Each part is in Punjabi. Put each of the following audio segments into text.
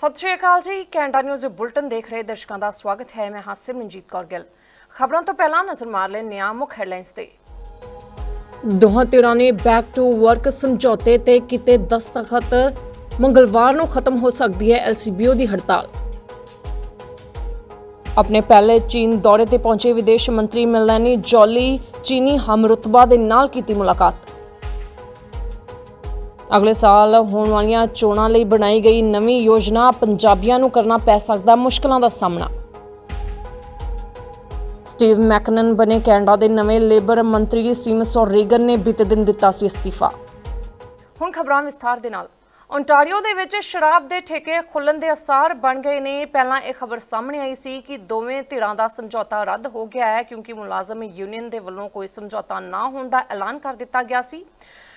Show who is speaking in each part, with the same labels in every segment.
Speaker 1: ਸਤਿ ਸ਼੍ਰੀ ਅਕਾਲ ਜੀ। ਕੈਨੇਡਾ ਨਿਊਜ਼ ਬੁਲਟਨ ਦੇਖ ਰਹੇ ਦਰਸ਼ਕਾਂ ਦਾ ਸਵਾਗਤ ਹੈ। ਮੈਂ ਹਾਂ ਸਿਮਰਨਜੀਤ ਕੌਰ ਗਿੱਲ। ਖਬਰਾਂ ਤੋਂ ਪਹਿਲਾਂ ਨਜ਼ਰ ਮਾਰ ਲੈਂਦੇ ਹਾਂ ਮੁੱਖ ਹੈਡਲਾਈਨਸ ਤੇ। ਦੋਹਾਂ ਧਿਰਾਂ ਨੇ ਬੈਕ ਟੂ ਵਰਕ ਸਮਝੌਤੇ ਤੇ ਕੀਤੇ ਦਸਤਖਤ। ਮੰਗਲਵਾਰ ਨੂੰ ਖਤਮ ਹੋ ਸਕਦੀ ਹੈ ਐਲਸੀਬੀਓ ਦੀ ਹੜਤਾਲ। ਆਪਣੇ ਪਹਿਲੇ ਚੀਨ ਦੌਰੇ ਤੇ ਪਹੁੰਚੇ ਵਿਦੇਸ਼ ਮੰਤਰੀ ਮਿਲੈਨੀ ਜੋਲੀ ਚੀਨੀ ਹਮਰੁਤਬਾ ਦੇ ਨਾਲ ਕੀਤੀ ਮੁਲਾਕਾਤ। ਅਗਲੇ ਸਾਲ ਹੋਣ ਵਾਲੀਆਂ ਚੋਣਾਂ ਲਈ ਬਣਾਈ ਗਈ ਨਵੀਂ ਯੋਜਨਾ ਪੰਜਾਬੀਆਂ ਨੂੰ ਕਰਨਾ ਪੈ ਸਕਦਾ ਮੁਸ਼ਕਲਾਂ ਦਾ ਸਾਹਮਣਾ। ਸਟੀਵ ਮੈਕਨਨ ਬਣੇ ਕੈਨੇਡਾ ਦੇ ਨਵੇਂ ਲੇਬਰ ਮੰਤਰੀ ਸੀਮਸ ਓਰੀਗਨ ਨੇ ਬੀਤੇ ਦਿਨ ਦਿੱਤਾ ਸੀ ਅਸਤੀਫਾ। ਹੁਣ ਖਬਰਾਂ ਵਿਸਥਾਰ ਦੇ ਨਾਲ। ਓਨਟਾਰੀਓ ਦੇ ਵਿੱਚ ਸ਼ਰਾਬ ਦੇ ਠੇਕੇ ਖੁੱਲਣ ਦੇ ਅਸਾਰ ਬਣ ਗਏ ਨੇ। ਪਹਿਲਾਂ ਇਹ ਖਬਰ ਸਾਹਮਣੇ ਆਈ ਸੀ ਕਿ ਦੋਵੇਂ ਧਿਰਾਂ ਦਾ ਸਮਝੌਤਾ ਰੱਦ ਹੋ ਗਿਆ ਹੈ ਕਿਉਂਕਿ ਮੁਲਾਜ਼ਮ ਯੂਨੀਅਨ ਦੇ ਵੱਲੋਂ ਕੋਈ ਸਮਝੌਤਾ ਨਾ ਹੋਣ ਦਾ ਐਲਾਨ ਕਰ ਦਿੱਤਾ ਗਿਆ ਸੀ।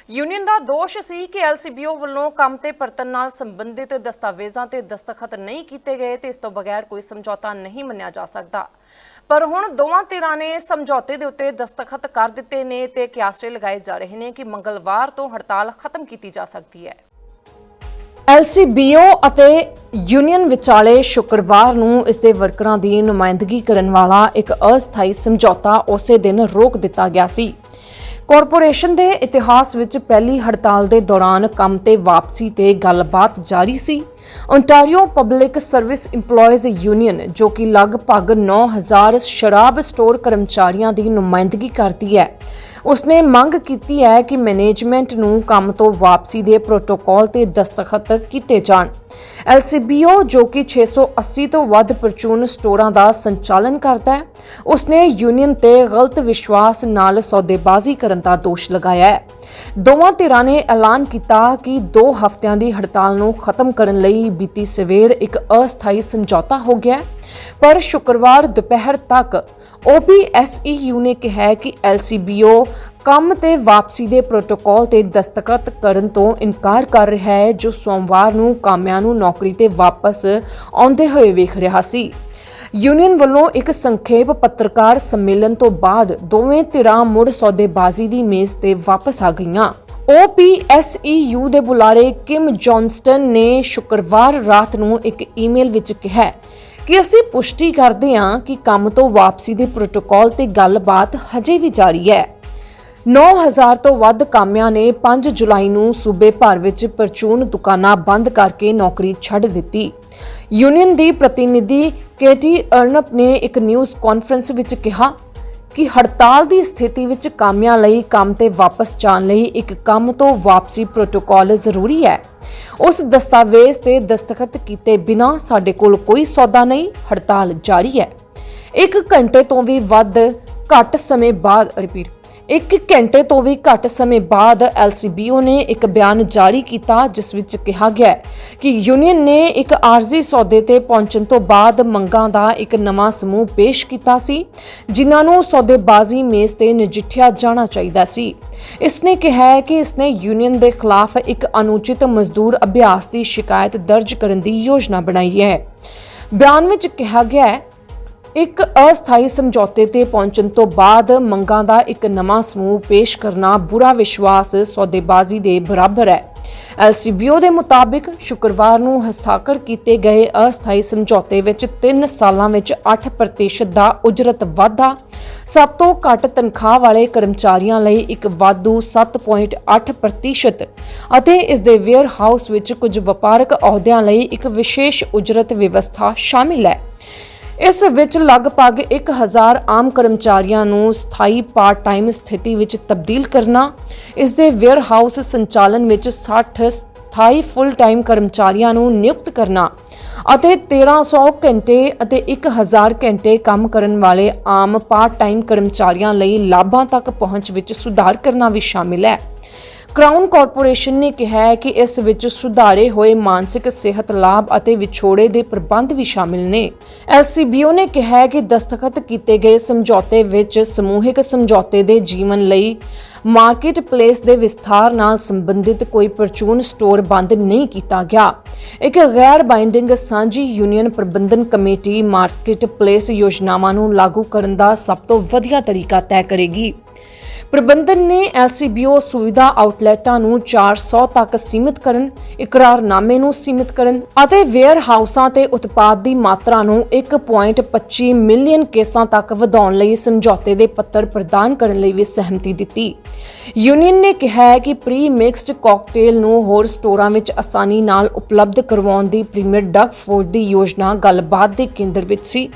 Speaker 1: ਯੂਨੀਅਨ ਦਾ ਦੋਸ਼ ਸੀ ਕਿ ਐਲਸੀਬੀਓ ਵੱਲੋਂ ਕੰਮ ਤੇ ਪਰਤਨ ਨਾਲ ਸੰਬੰਧਿਤ ਦਸਤਾਵੇਜ਼ਾਂ ਤੇ ਦਸਤਖਤ ਨਹੀਂ ਕੀਤੇ ਗਏ ਤੇ ਇਸ ਤੋਂ ਬਗੈਰ ਕੋਈ ਸਮਝੌਤਾ ਨਹੀਂ ਮੰਨਿਆ ਜਾ ਸਕਦਾ। ਪਰ ਹੁਣ ਦੋਵਾਂ ਧਿਰਾਂ ਨੇ ਸਮਝੌਤੇ ਦੇ ਉੱਤੇ ਦਸਤਖਤ ਕਰ ਦਿੱਤੇ ਨੇ ਤੇ ਕਿਆਸਰੇ ਲਗਾਏ ਜਾ ਰਹੇ ਨੇ ਕਿ ਮੰਗਲਵਾਰ ਤੋਂ ਹੜਤਾਲ ਖਤਮ ਕੀਤੀ ਜਾ ਸਕਦੀ ਹੈ। ਐਲਸੀਬੀਓ ਅਤੇ ਯੂਨੀਅਨ ਵਿਚਾਲੇ ਸ਼ੁੱਕਰਵਾਰ ਨੂੰ ਇਸ ਦੇ ਵਰਕਰਾਂ ਦੀ ਨੁਮਾਇੰਦਗੀ ਕਰਨ ਵਾਲਾ ਇੱਕ ਅਸਥਾਈ ਸਮਝੌਤਾ ਉਸੇ ਦਿਨ ਰੋਕ ਦਿੱਤਾ ਗਿਆ ਸੀ। ਕਾਰਪੋਰੇਸ਼ਨ ਦੇ ਇਤਿਹਾਸ ਵਿੱਚ ਪਹਿਲੀ ਹੜਤਾਲ ਦੇ ਦੌਰਾਨ ਕੰਮ ਤੇ ਵਾਪਸੀ ਤੇ ਗੱਲਬਾਤ ਜਾਰੀ ਸੀ। Ontario public service EMPLOYEES union ਜੋ ਕਿ ਲਗਭਗ 9000 ਸ਼ਰਾਬ ਸਟੋਰ ਕਰਮਚਾਰੀਆਂ ਦੀ ਨੁਮਾਇੰਦਗੀ ਕਰਦੀ ਹੈ, ਉਸਨੇ ਮੰਗ ਕੀਤੀ ਹੈ ਕਿ ਮੈਨੇਜਮੈਂਟ ਨੂੰ ਕੰਮ ਤੋਂ ਵਾਪਸੀ ਦੇ ਪ੍ਰੋਟੋਕਾਲ ਤੇ ਦਸਤਖਤ ਕੀਤੇ ਜਾਣ। ਐਲਸੀਬੀਓ, ਜੋ ਕਿ 680 ਤੋਂ ਵੱਧ ਪਰਚੂਨ ਸਟੋਰਾਂ ਦਾ ਸੰਚਾਲਨ ਕਰਦਾ ਹੈ, ਉਸਨੇ ਯੂਨੀਅਨ ਤੇ ਗਲਤ ਵਿਸ਼ਵਾਸ ਨਾਲ ਸੌਦੇਬਾਜ਼ੀ ਕਰਨ ਦਾ ਦੋਸ਼ ਲਗਾਇਆ ਹੈ। ਦੋਵਾਂ ਧਿਰਾਂ ਨੇ ਐਲਾਨ ਕੀਤਾ ਕਿ 2 ਹਫ਼ਤਿਆਂ ਦੀ ਹੜਤਾਲ ਨੂੰ ਖਤਮ ਕਰਨ ਲਈ ਬੀਤੀ ਸਵੇਰ ਇੱਕ ਅਸਥਾਈ ਸਮਝੌਤਾ ਹੋ ਗਿਆ ਪਰ ਸ਼ੁੱਕਰਵਾਰ ਦੁਪਹਿਰ ਤੱਕ OPSEU ਨੇ ਕਿਹਾ ਹੈ ਕਿ LCBO ਕੰਮ ਤੇ ਵਾਪਸੀ ਦੇ ਪ੍ਰੋਟੋਕਾਲ ਤੇ ਦਸਤਖਤ ਕਰਨ ਤੋਂ ਇਨਕਾਰ ਕਰ ਰਿਹਾ ਹੈ, ਜੋ ਸੋਮਵਾਰ ਨੂੰ ਕਾਮਿਆਂ ਨੂੰ ਨੌਕਰੀ ਤੇ ਵਾਪਸ ਆਉਂਦੇ ਹੋਏ ਵੇਖ ਰਿਹਾ ਸੀ। ਯੂਨੀਅਨ ਵੱਲੋਂ ਇੱਕ ਸੰਖੇਪ ਪੱਤਰਕਾਰ ਸੰਮੇਲਨ ਤੋਂ ਬਾਅਦ ਦੋਵੇਂ ਧਿਰਾਂ ਮੁੜ ਸੌਦੇਬਾਜ਼ੀ ਦੀ ਮੇਜ਼ ਤੇ ਵਾਪਸ ਆ ਗਈਆਂ। OPSEU ਦੇ ਬੁਲਾਰੇ ਕਿਮ ਜੌਨਸਟਨ ਨੇ ਸ਼ੁੱਕਰਵਾਰ ਰਾਤ ਨੂੰ ਇੱਕ ਈਮੇਲ ਵਿੱਚ ਕਿਹਾ ਕਿ ਅਸੀਂ ਪੁਸ਼ਟੀ ਕਰਦੇ ਹਾਂ ਕਿ ਕੰਮ ਤੋਂ ਵਾਪਸੀ ਦੇ ਪ੍ਰੋਟੋਕਾਲ ਤੇ ਗੱਲਬਾਤ ਹਜੇ ਵੀ ਜਾਰੀ ਹੈ। 9000 ਤੋਂ ਵੱਧ ਕਾਮਿਆਂ ਨੇ 5 ਜੁਲਾਈ ਨੂੰ ਸੂਬੇ ਭਰ ਵਿੱਚ ਪਰਚੂਨ ਦੁਕਾਨਾਂ ਬੰਦ ਕਰਕੇ ਨੌਕਰੀ ਛੱਡ ਦਿੱਤੀ। ਯੂਨੀਅਨ ਦੀ ਪ੍ਰਤੀਨਿਧੀ ਕੇਟੀ ਅਰਨਪ ਨੇ ਇੱਕ ਨਿਊਜ਼ ਕਾਨਫਰੰਸ ਵਿੱਚ ਕਿਹਾ ਕਿ ਹੜਤਾਲ ਦੀ ਸਥਿਤੀ ਵਿੱਚ ਕਾਮਿਆਂ ਲਈ ਕੰਮ ਤੇ ਵਾਪਸ ਜਾਣ ਲਈ ਇੱਕ ਕੰਮ ਤੋਂ ਵਾਪਸੀ ਪ੍ਰੋਟੋਕਾਲ ਜ਼ਰੂਰੀ ਹੈ। ਉਸ ਦਸਤਾਵੇਜ਼ ਤੇ ਦਸਤਖਤ ਕੀਤੇ ਬਿਨਾ ਸਾਡੇ ਕੋਲ ਕੋਈ ਸੌਦਾ ਨਹੀਂ, ਹੜਤਾਲ ਜਾਰੀ ਹੈ। ਇੱਕ ਘੰਟੇ ਤੋਂ ਵੀ ਵੱਧ ਘੱਟ ਸਮੇਂ ਬਾਅਦ ਰਿਪੀਟ ਇੱਕ ਘੰਟੇ ਤੋਂ ਵੀ ਘੱਟ ਸਮੇਂ ਬਾਅਦ LCBO ਨੇ ਇੱਕ ਬਿਆਨ ਜਾਰੀ ਕੀਤਾ, ਜਿਸ ਵਿੱਚ ਕਿਹਾ ਗਿਆ ਕਿ ਯੂਨੀਅਨ ਨੇ ਇੱਕ ਆਰਜ਼ੀ ਸੌਦੇ ਤੇ ਪਹੁੰਚਣ ਤੋਂ ਬਾਅਦ ਮੰਗਾਂ ਦਾ ਇੱਕ ਨਵਾਂ ਸਮੂਹ ਪੇਸ਼ ਕੀਤਾ ਸੀ, ਜਿਨ੍ਹਾਂ ਨੂੰ ਸੌਦੇਬਾਜ਼ੀ ਮੇਜ਼ ਤੇ ਨਜਿੱਠਿਆ ਜਾਣਾ ਚਾਹੀਦਾ ਸੀ। ਇਸ ਨੇ ਕਿਹਾ ਹੈ ਕਿ ਇਸ ਨੇ ਯੂਨੀਅਨ ਦੇ ਖਿਲਾਫ ਇੱਕ ਅਨੁਚਿਤ ਮਜ਼ਦੂਰ ਅਭਿਆਸ ਦੀ ਸ਼ਿਕਾਇਤ ਦਰਜ ਕਰਨ ਦੀ ਯੋਜਨਾ ਬਣਾਈ ਹੈ। ਬਿਆਨ ਵਿੱਚ ਕਿਹਾ ਗਿਆ ਹੈ ਇੱਕ ਅਸਥਾਈ ਸਮਝੌਤੇ ਤੇ ਪਹੁੰਚਣ ਤੋਂ ਬਾਅਦ ਮੰਗਾਂ ਦਾ ਇੱਕ ਨਵਾਂ ਸਮੂਹ ਪੇਸ਼ ਕਰਨਾ ਬੁਰਾ ਵਿਸ਼ਵਾਸ ਸੌਦੇਬਾਜ਼ੀ ਦੇ ਬਰਾਬਰ ਹੈ। ਐਲਸੀਬੀਓ ਦੇ ਮੁਤਾਬਿਕ ਸ਼ੁੱਕਰਵਾਰ ਨੂੰ ਹਸਤਾਖਰ ਕੀਤੇ ਗਏ ਅਸਥਾਈ ਸਮਝੌਤੇ ਵਿੱਚ 3 ਸਾਲਾਂ ਵਿੱਚ 8% ਦਾ ਉਜਰਤ ਵਾਧਾ, ਸਭ ਤੋਂ ਘੱਟ ਤਨਖਾਹ ਵਾਲੇ ਕਰਮਚਾਰੀਆਂ ਲਈ ਇੱਕ ਵਾਧੂ 7.8% ਅਤੇ ਇਸ ਦੇ ਵੇਅਰ ਹਾਊਸ ਵਿੱਚ ਕੁਝ ਵਪਾਰਕ ਅਹੁਦਿਆਂ ਲਈ ਇੱਕ ਵਿਸ਼ੇਸ਼ ਉਜਰਤ ਵਿਵਸਥਾ ਸ਼ਾਮਿਲ ਹੈ। ਇਸ ਵਿੱਚ ਲਗਭਗ 1000 ਆਮ ਕਰਮਚਾਰੀਆਂ ਨੂੰ ਸਥਾਈ ਪਾਰਟ ਟਾਈਮ ਸਥਿਤੀ ਵਿੱਚ ਤਬਦੀਲ ਕਰਨਾ, ਇਸ ਦੇ ਵੇਅਰ ਹਾਊਸ ਸੰਚਾਲਨ ਵਿੱਚ 60 ਸਥਾਈ ਫੁੱਲ ਟਾਈਮ ਕਰਮਚਾਰੀਆਂ ਨੂੰ ਨਿਯੁਕਤ ਕਰਨਾ ਅਤੇ 1300 ਘੰਟੇ ਅਤੇ 1000 ਘੰਟੇ ਕੰਮ ਕਰਨ ਵਾਲੇ ਆਮ ਪਾਰਟ ਟਾਈਮ ਕਰਮਚਾਰੀਆਂ ਲਈ ਲਾਭਾਂ ਤੱਕ ਪਹੁੰਚ ਵਿੱਚ ਸੁਧਾਰ ਕਰਨਾ ਵੀ ਸ਼ਾਮਿਲ ਹੈ। ਕ੍ਰਾਊਨ ਕਾਰਪੋਰੇਸ਼ਨ ਨੇ ਕਿਹਾ ਹੈ ਕਿ ਇਸ ਵਿੱਚ ਸੁਧਾਰੇ ਹੋਏ ਮਾਨਸਿਕ ਸਿਹਤ ਲਾਭ ਅਤੇ ਵਿਛੋੜੇ ਦੇ ਪ੍ਰਬੰਧ ਵੀ ਸ਼ਾਮਿਲ ਨੇ। ਐਲਸੀਬੀਓ ਨੇ ਕਿਹਾ ਹੈ ਕਿ ਦਸਤਖਤ ਕੀਤੇ ਗਏ ਸਮਝੌਤੇ ਵਿੱਚ ਸਮੂਹਿਕ ਸਮਝੌਤੇ ਦੇ ਜੀਵਨ ਲਈ ਮਾਰਕੀਟ ਪਲੇਸ ਦੇ ਵਿਸਥਾਰ ਨਾਲ ਸੰਬੰਧਿਤ ਕੋਈ ਪਰਚੂਨ ਸਟੋਰ ਬੰਦ ਨਹੀਂ ਕੀਤਾ ਗਿਆ। ਇੱਕ ਗੈਰ ਬਾਈਂਡਿੰਗ ਸਾਂਝੀ ਯੂਨੀਅਨ ਪ੍ਰਬੰਧਨ ਕਮੇਟੀ ਮਾਰਕੀਟ ਪਲੇਸ ਯੋਜਨਾਵਾਂ ਨੂੰ ਲਾਗੂ ਕਰਨ ਦਾ ਸਭ ਤੋਂ ਵਧੀਆ ਤਰੀਕਾ ਤੈਅ ਕਰੇਗੀ। ਪ੍ਰਬੰਧਨ ਨੇ LCBO ਸੁਵਿਧਾ ਆਊਟਲੈਟਾਂ ਨੂੰ 400 ਤੱਕ ਸੀਮਿਤ ਕਰਨ, ਇਕਰਾਰਨਾਮੇ ਨੂੰ ਸੀਮਿਤ ਕਰਨ ਅਤੇ ਵੇਅਰ ਹਾਊਸਾਂ ਤੇ ਉਤਪਾਦ ਦੀ ਮਾਤਰਾ ਨੂੰ 1.25 ਮਿਲੀਅਨ ਕੇਸਾਂ ਤੱਕ ਵਧਾਉਣ ਲਈ ਸਮਝੌਤੇ ਦੇ ਪੱਤਰ ਪ੍ਰਦਾਨ ਕਰਨ ਲਈ ਵੀ ਸਹਿਮਤੀ ਦਿੱਤੀ। ਯੂਨੀਅਨ ਨੇ ਕਿਹਾ ਹੈ ਕਿ ਪ੍ਰੀ ਮਿਕਸਡ ਕਾਕਟੇਲ ਨੂੰ ਹੋਰ ਸਟੋਰਾਂ ਵਿੱਚ ਆਸਾਨੀ ਨਾਲ ਉਪਲਬਧ ਕਰਵਾਉਣ ਦੀ ਪ੍ਰੀਮੀਅਰ ਡਗ ਫੂਡ ਦੀ ਯੋਜਨਾ ਗੱਲਬਾਤ ਦੇ ਕੇਂਦਰ ਵਿੱਚ ਸੀ।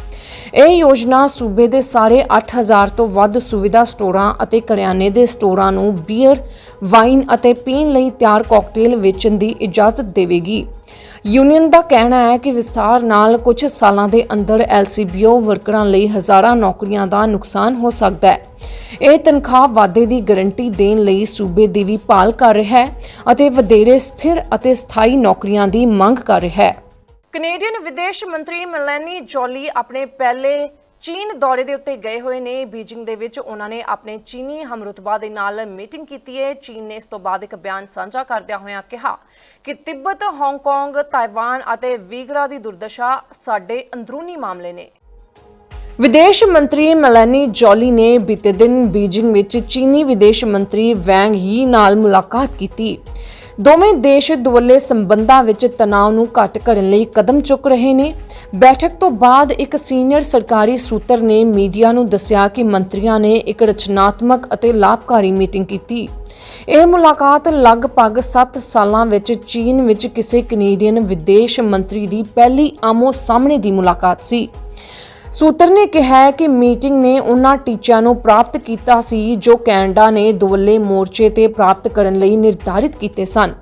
Speaker 1: ਇਹ ਯੋਜਨਾ ਸੂਬੇ ਦੇ ਸਾਰੇ 8000 ਤੋਂ ਵੱਧ ਸੁਵਿਧਾ ਸਟੋਰਾਂ ਅਤੇ ਕਰਿਆਨੇ ਦੇ ਸਟੋਰਾਂ ਨੂੰ ਬੀਅਰ, ਵਾਈਨ ਅਤੇ ਪੀਣ ਲਈ ਤਿਆਰ ਕਾਕਟੇਲ ਵੇਚਣ ਦੀ ਇਜਾਜ਼ਤ ਦੇਵੇਗੀ। ਯੂਨੀਅਨ ਦਾ ਕਹਿਣਾ ਹੈ ਕਿ ਵਿਸਥਾਰ ਨਾਲ ਕੁਝ ਸਾਲਾਂ ਦੇ ਅੰਦਰ LCBO ਵਰਕਰਾਂ ਲਈ ਹਜ਼ਾਰਾਂ ਨੌਕਰੀਆਂ ਦਾ ਨੁਕਸਾਨ ਹੋ ਸਕਦਾ ਹੈ। ਇਹ ਤਨਖਾਹ ਵਾਧੇ ਦੀ ਗਾਰੰਟੀ ਦੇਣ ਲਈ ਸੂਬੇ ਦੀ ਵੀ ਭਾਲ ਕਰ ਰਿਹਾ ਹੈ ਅਤੇ ਵਧੇਰੇ ਸਥਿਰ ਅਤੇ ਸਥਾਈ ਨੌਕਰੀਆਂ ਦੀ ਮੰਗ ਕਰ ਰਿਹਾ ਹੈ। ਕੈਨੇਡੀਅਨ ਵਿਦੇਸ਼ ਮੰਤਰੀ ਮੈਲਨੀ ਜੋਲੀ ਆਪਣੇ ਪਹਿਲੇ ਚੀਨ ਦੌਰੇ ਦੇ ਉੱਤੇ ਗਏ ਹੋਏ ਨੇ। ਬੀਜਿੰਗ ਦੇ ਵਿੱਚ ਉਹਨਾਂ ਨੇ ਆਪਣੇ ਚੀਨੀ ਹਮਰੁਤਬਾ ਦੇ ਨਾਲ ਮੀਟਿੰਗ ਕੀਤੀ ਹੈ। ਚੀਨ ਨੇ ਇਸ ਤੋਂ ਬਾਅਦ ਇੱਕ ਬਿਆਨ ਸਾਂਝਾ ਕਰਦਿਆਂ ਹੋਇਆਂ ਕਿਹਾ ਕਿ ਤਿੱਬਤ, ਹਾਂਗਕਾਂਗ ਤਾਈਵਾਨ ਅਤੇ ਵੀਗਰਾ ਦੀ ਦੁਰਦਸ਼ਾ ਸਾਡੇ ਅੰਦਰੂਨੀ ਮਾਮਲੇ ਨੇ। ਵਿਦੇਸ਼ ਮੰਤਰੀ ਮੈਲਾਨੀ ਜੋਲੀ ਨੇ ਬੀਤੇ ਦਿਨ ਬੀਜਿੰਗ ਵਿੱਚ ਚੀਨੀ ਵਿਦੇਸ਼ ਮੰਤਰੀ ਵੈਂਗ ਯੀ ਨਾਲ ਮੁਲਾਕਾਤ ਕੀਤੀ। ਦੋਵੇਂ ਦੇਸ਼ ਦੁਵੱਲੇ ਸੰਬੰਧਾਂ ਵਿੱਚ ਤਣਾਅ ਨੂੰ ਘੱਟ ਕਰਨ ਲਈ ਕਦਮ ਚੁੱਕ ਰਹੇ ਨੇ। ਬੈਠਕ ਤੋਂ ਬਾਅਦ ਇੱਕ ਸੀਨੀਅਰ ਸਰਕਾਰੀ ਸੂਤਰ ਨੇ ਮੀਡੀਆ ਨੂੰ ਦੱਸਿਆ ਕਿ ਮੰਤਰੀਆਂ ਨੇ ਇੱਕ ਰਚਨਾਤਮਕ ਅਤੇ ਲਾਭਕਾਰੀ ਮੀਟਿੰਗ ਕੀਤੀ। ਇਹ ਮੁਲਾਕਾਤ ਲਗਭਗ 7 ਸਾਲਾਂ ਵਿੱਚ ਚੀਨ ਵਿੱਚ ਕਿਸੇ ਕੈਨੇਡੀਅਨ ਵਿਦੇਸ਼ ਮੰਤਰੀ ਦੀ ਪਹਿਲੀ ਆਮੋ ਸਾਹਮਣੇ ਦੀ ਮੁਲਾਕਾਤ ਸੀ। ਸੂਤਰ ਨੇ ਕਿਹਾ ਹੈ ਕਿ ਮੀਟਿੰਗ ਨੇ ਉਹਨਾਂ ਟੀਚਿਆਂ ਨੂੰ ਪ੍ਰਾਪਤ ਕੀਤਾ ਸੀ ਜੋ ਕੈਨੇਡਾ ਨੇ ਦੁਵੱਲੇ ਮੋਰਚੇ ਤੇ ਪ੍ਰਾਪਤ ਕਰਨ ਲਈ ਨਿਰਧਾਰਿਤ ਕੀਤੇ ਸਨ।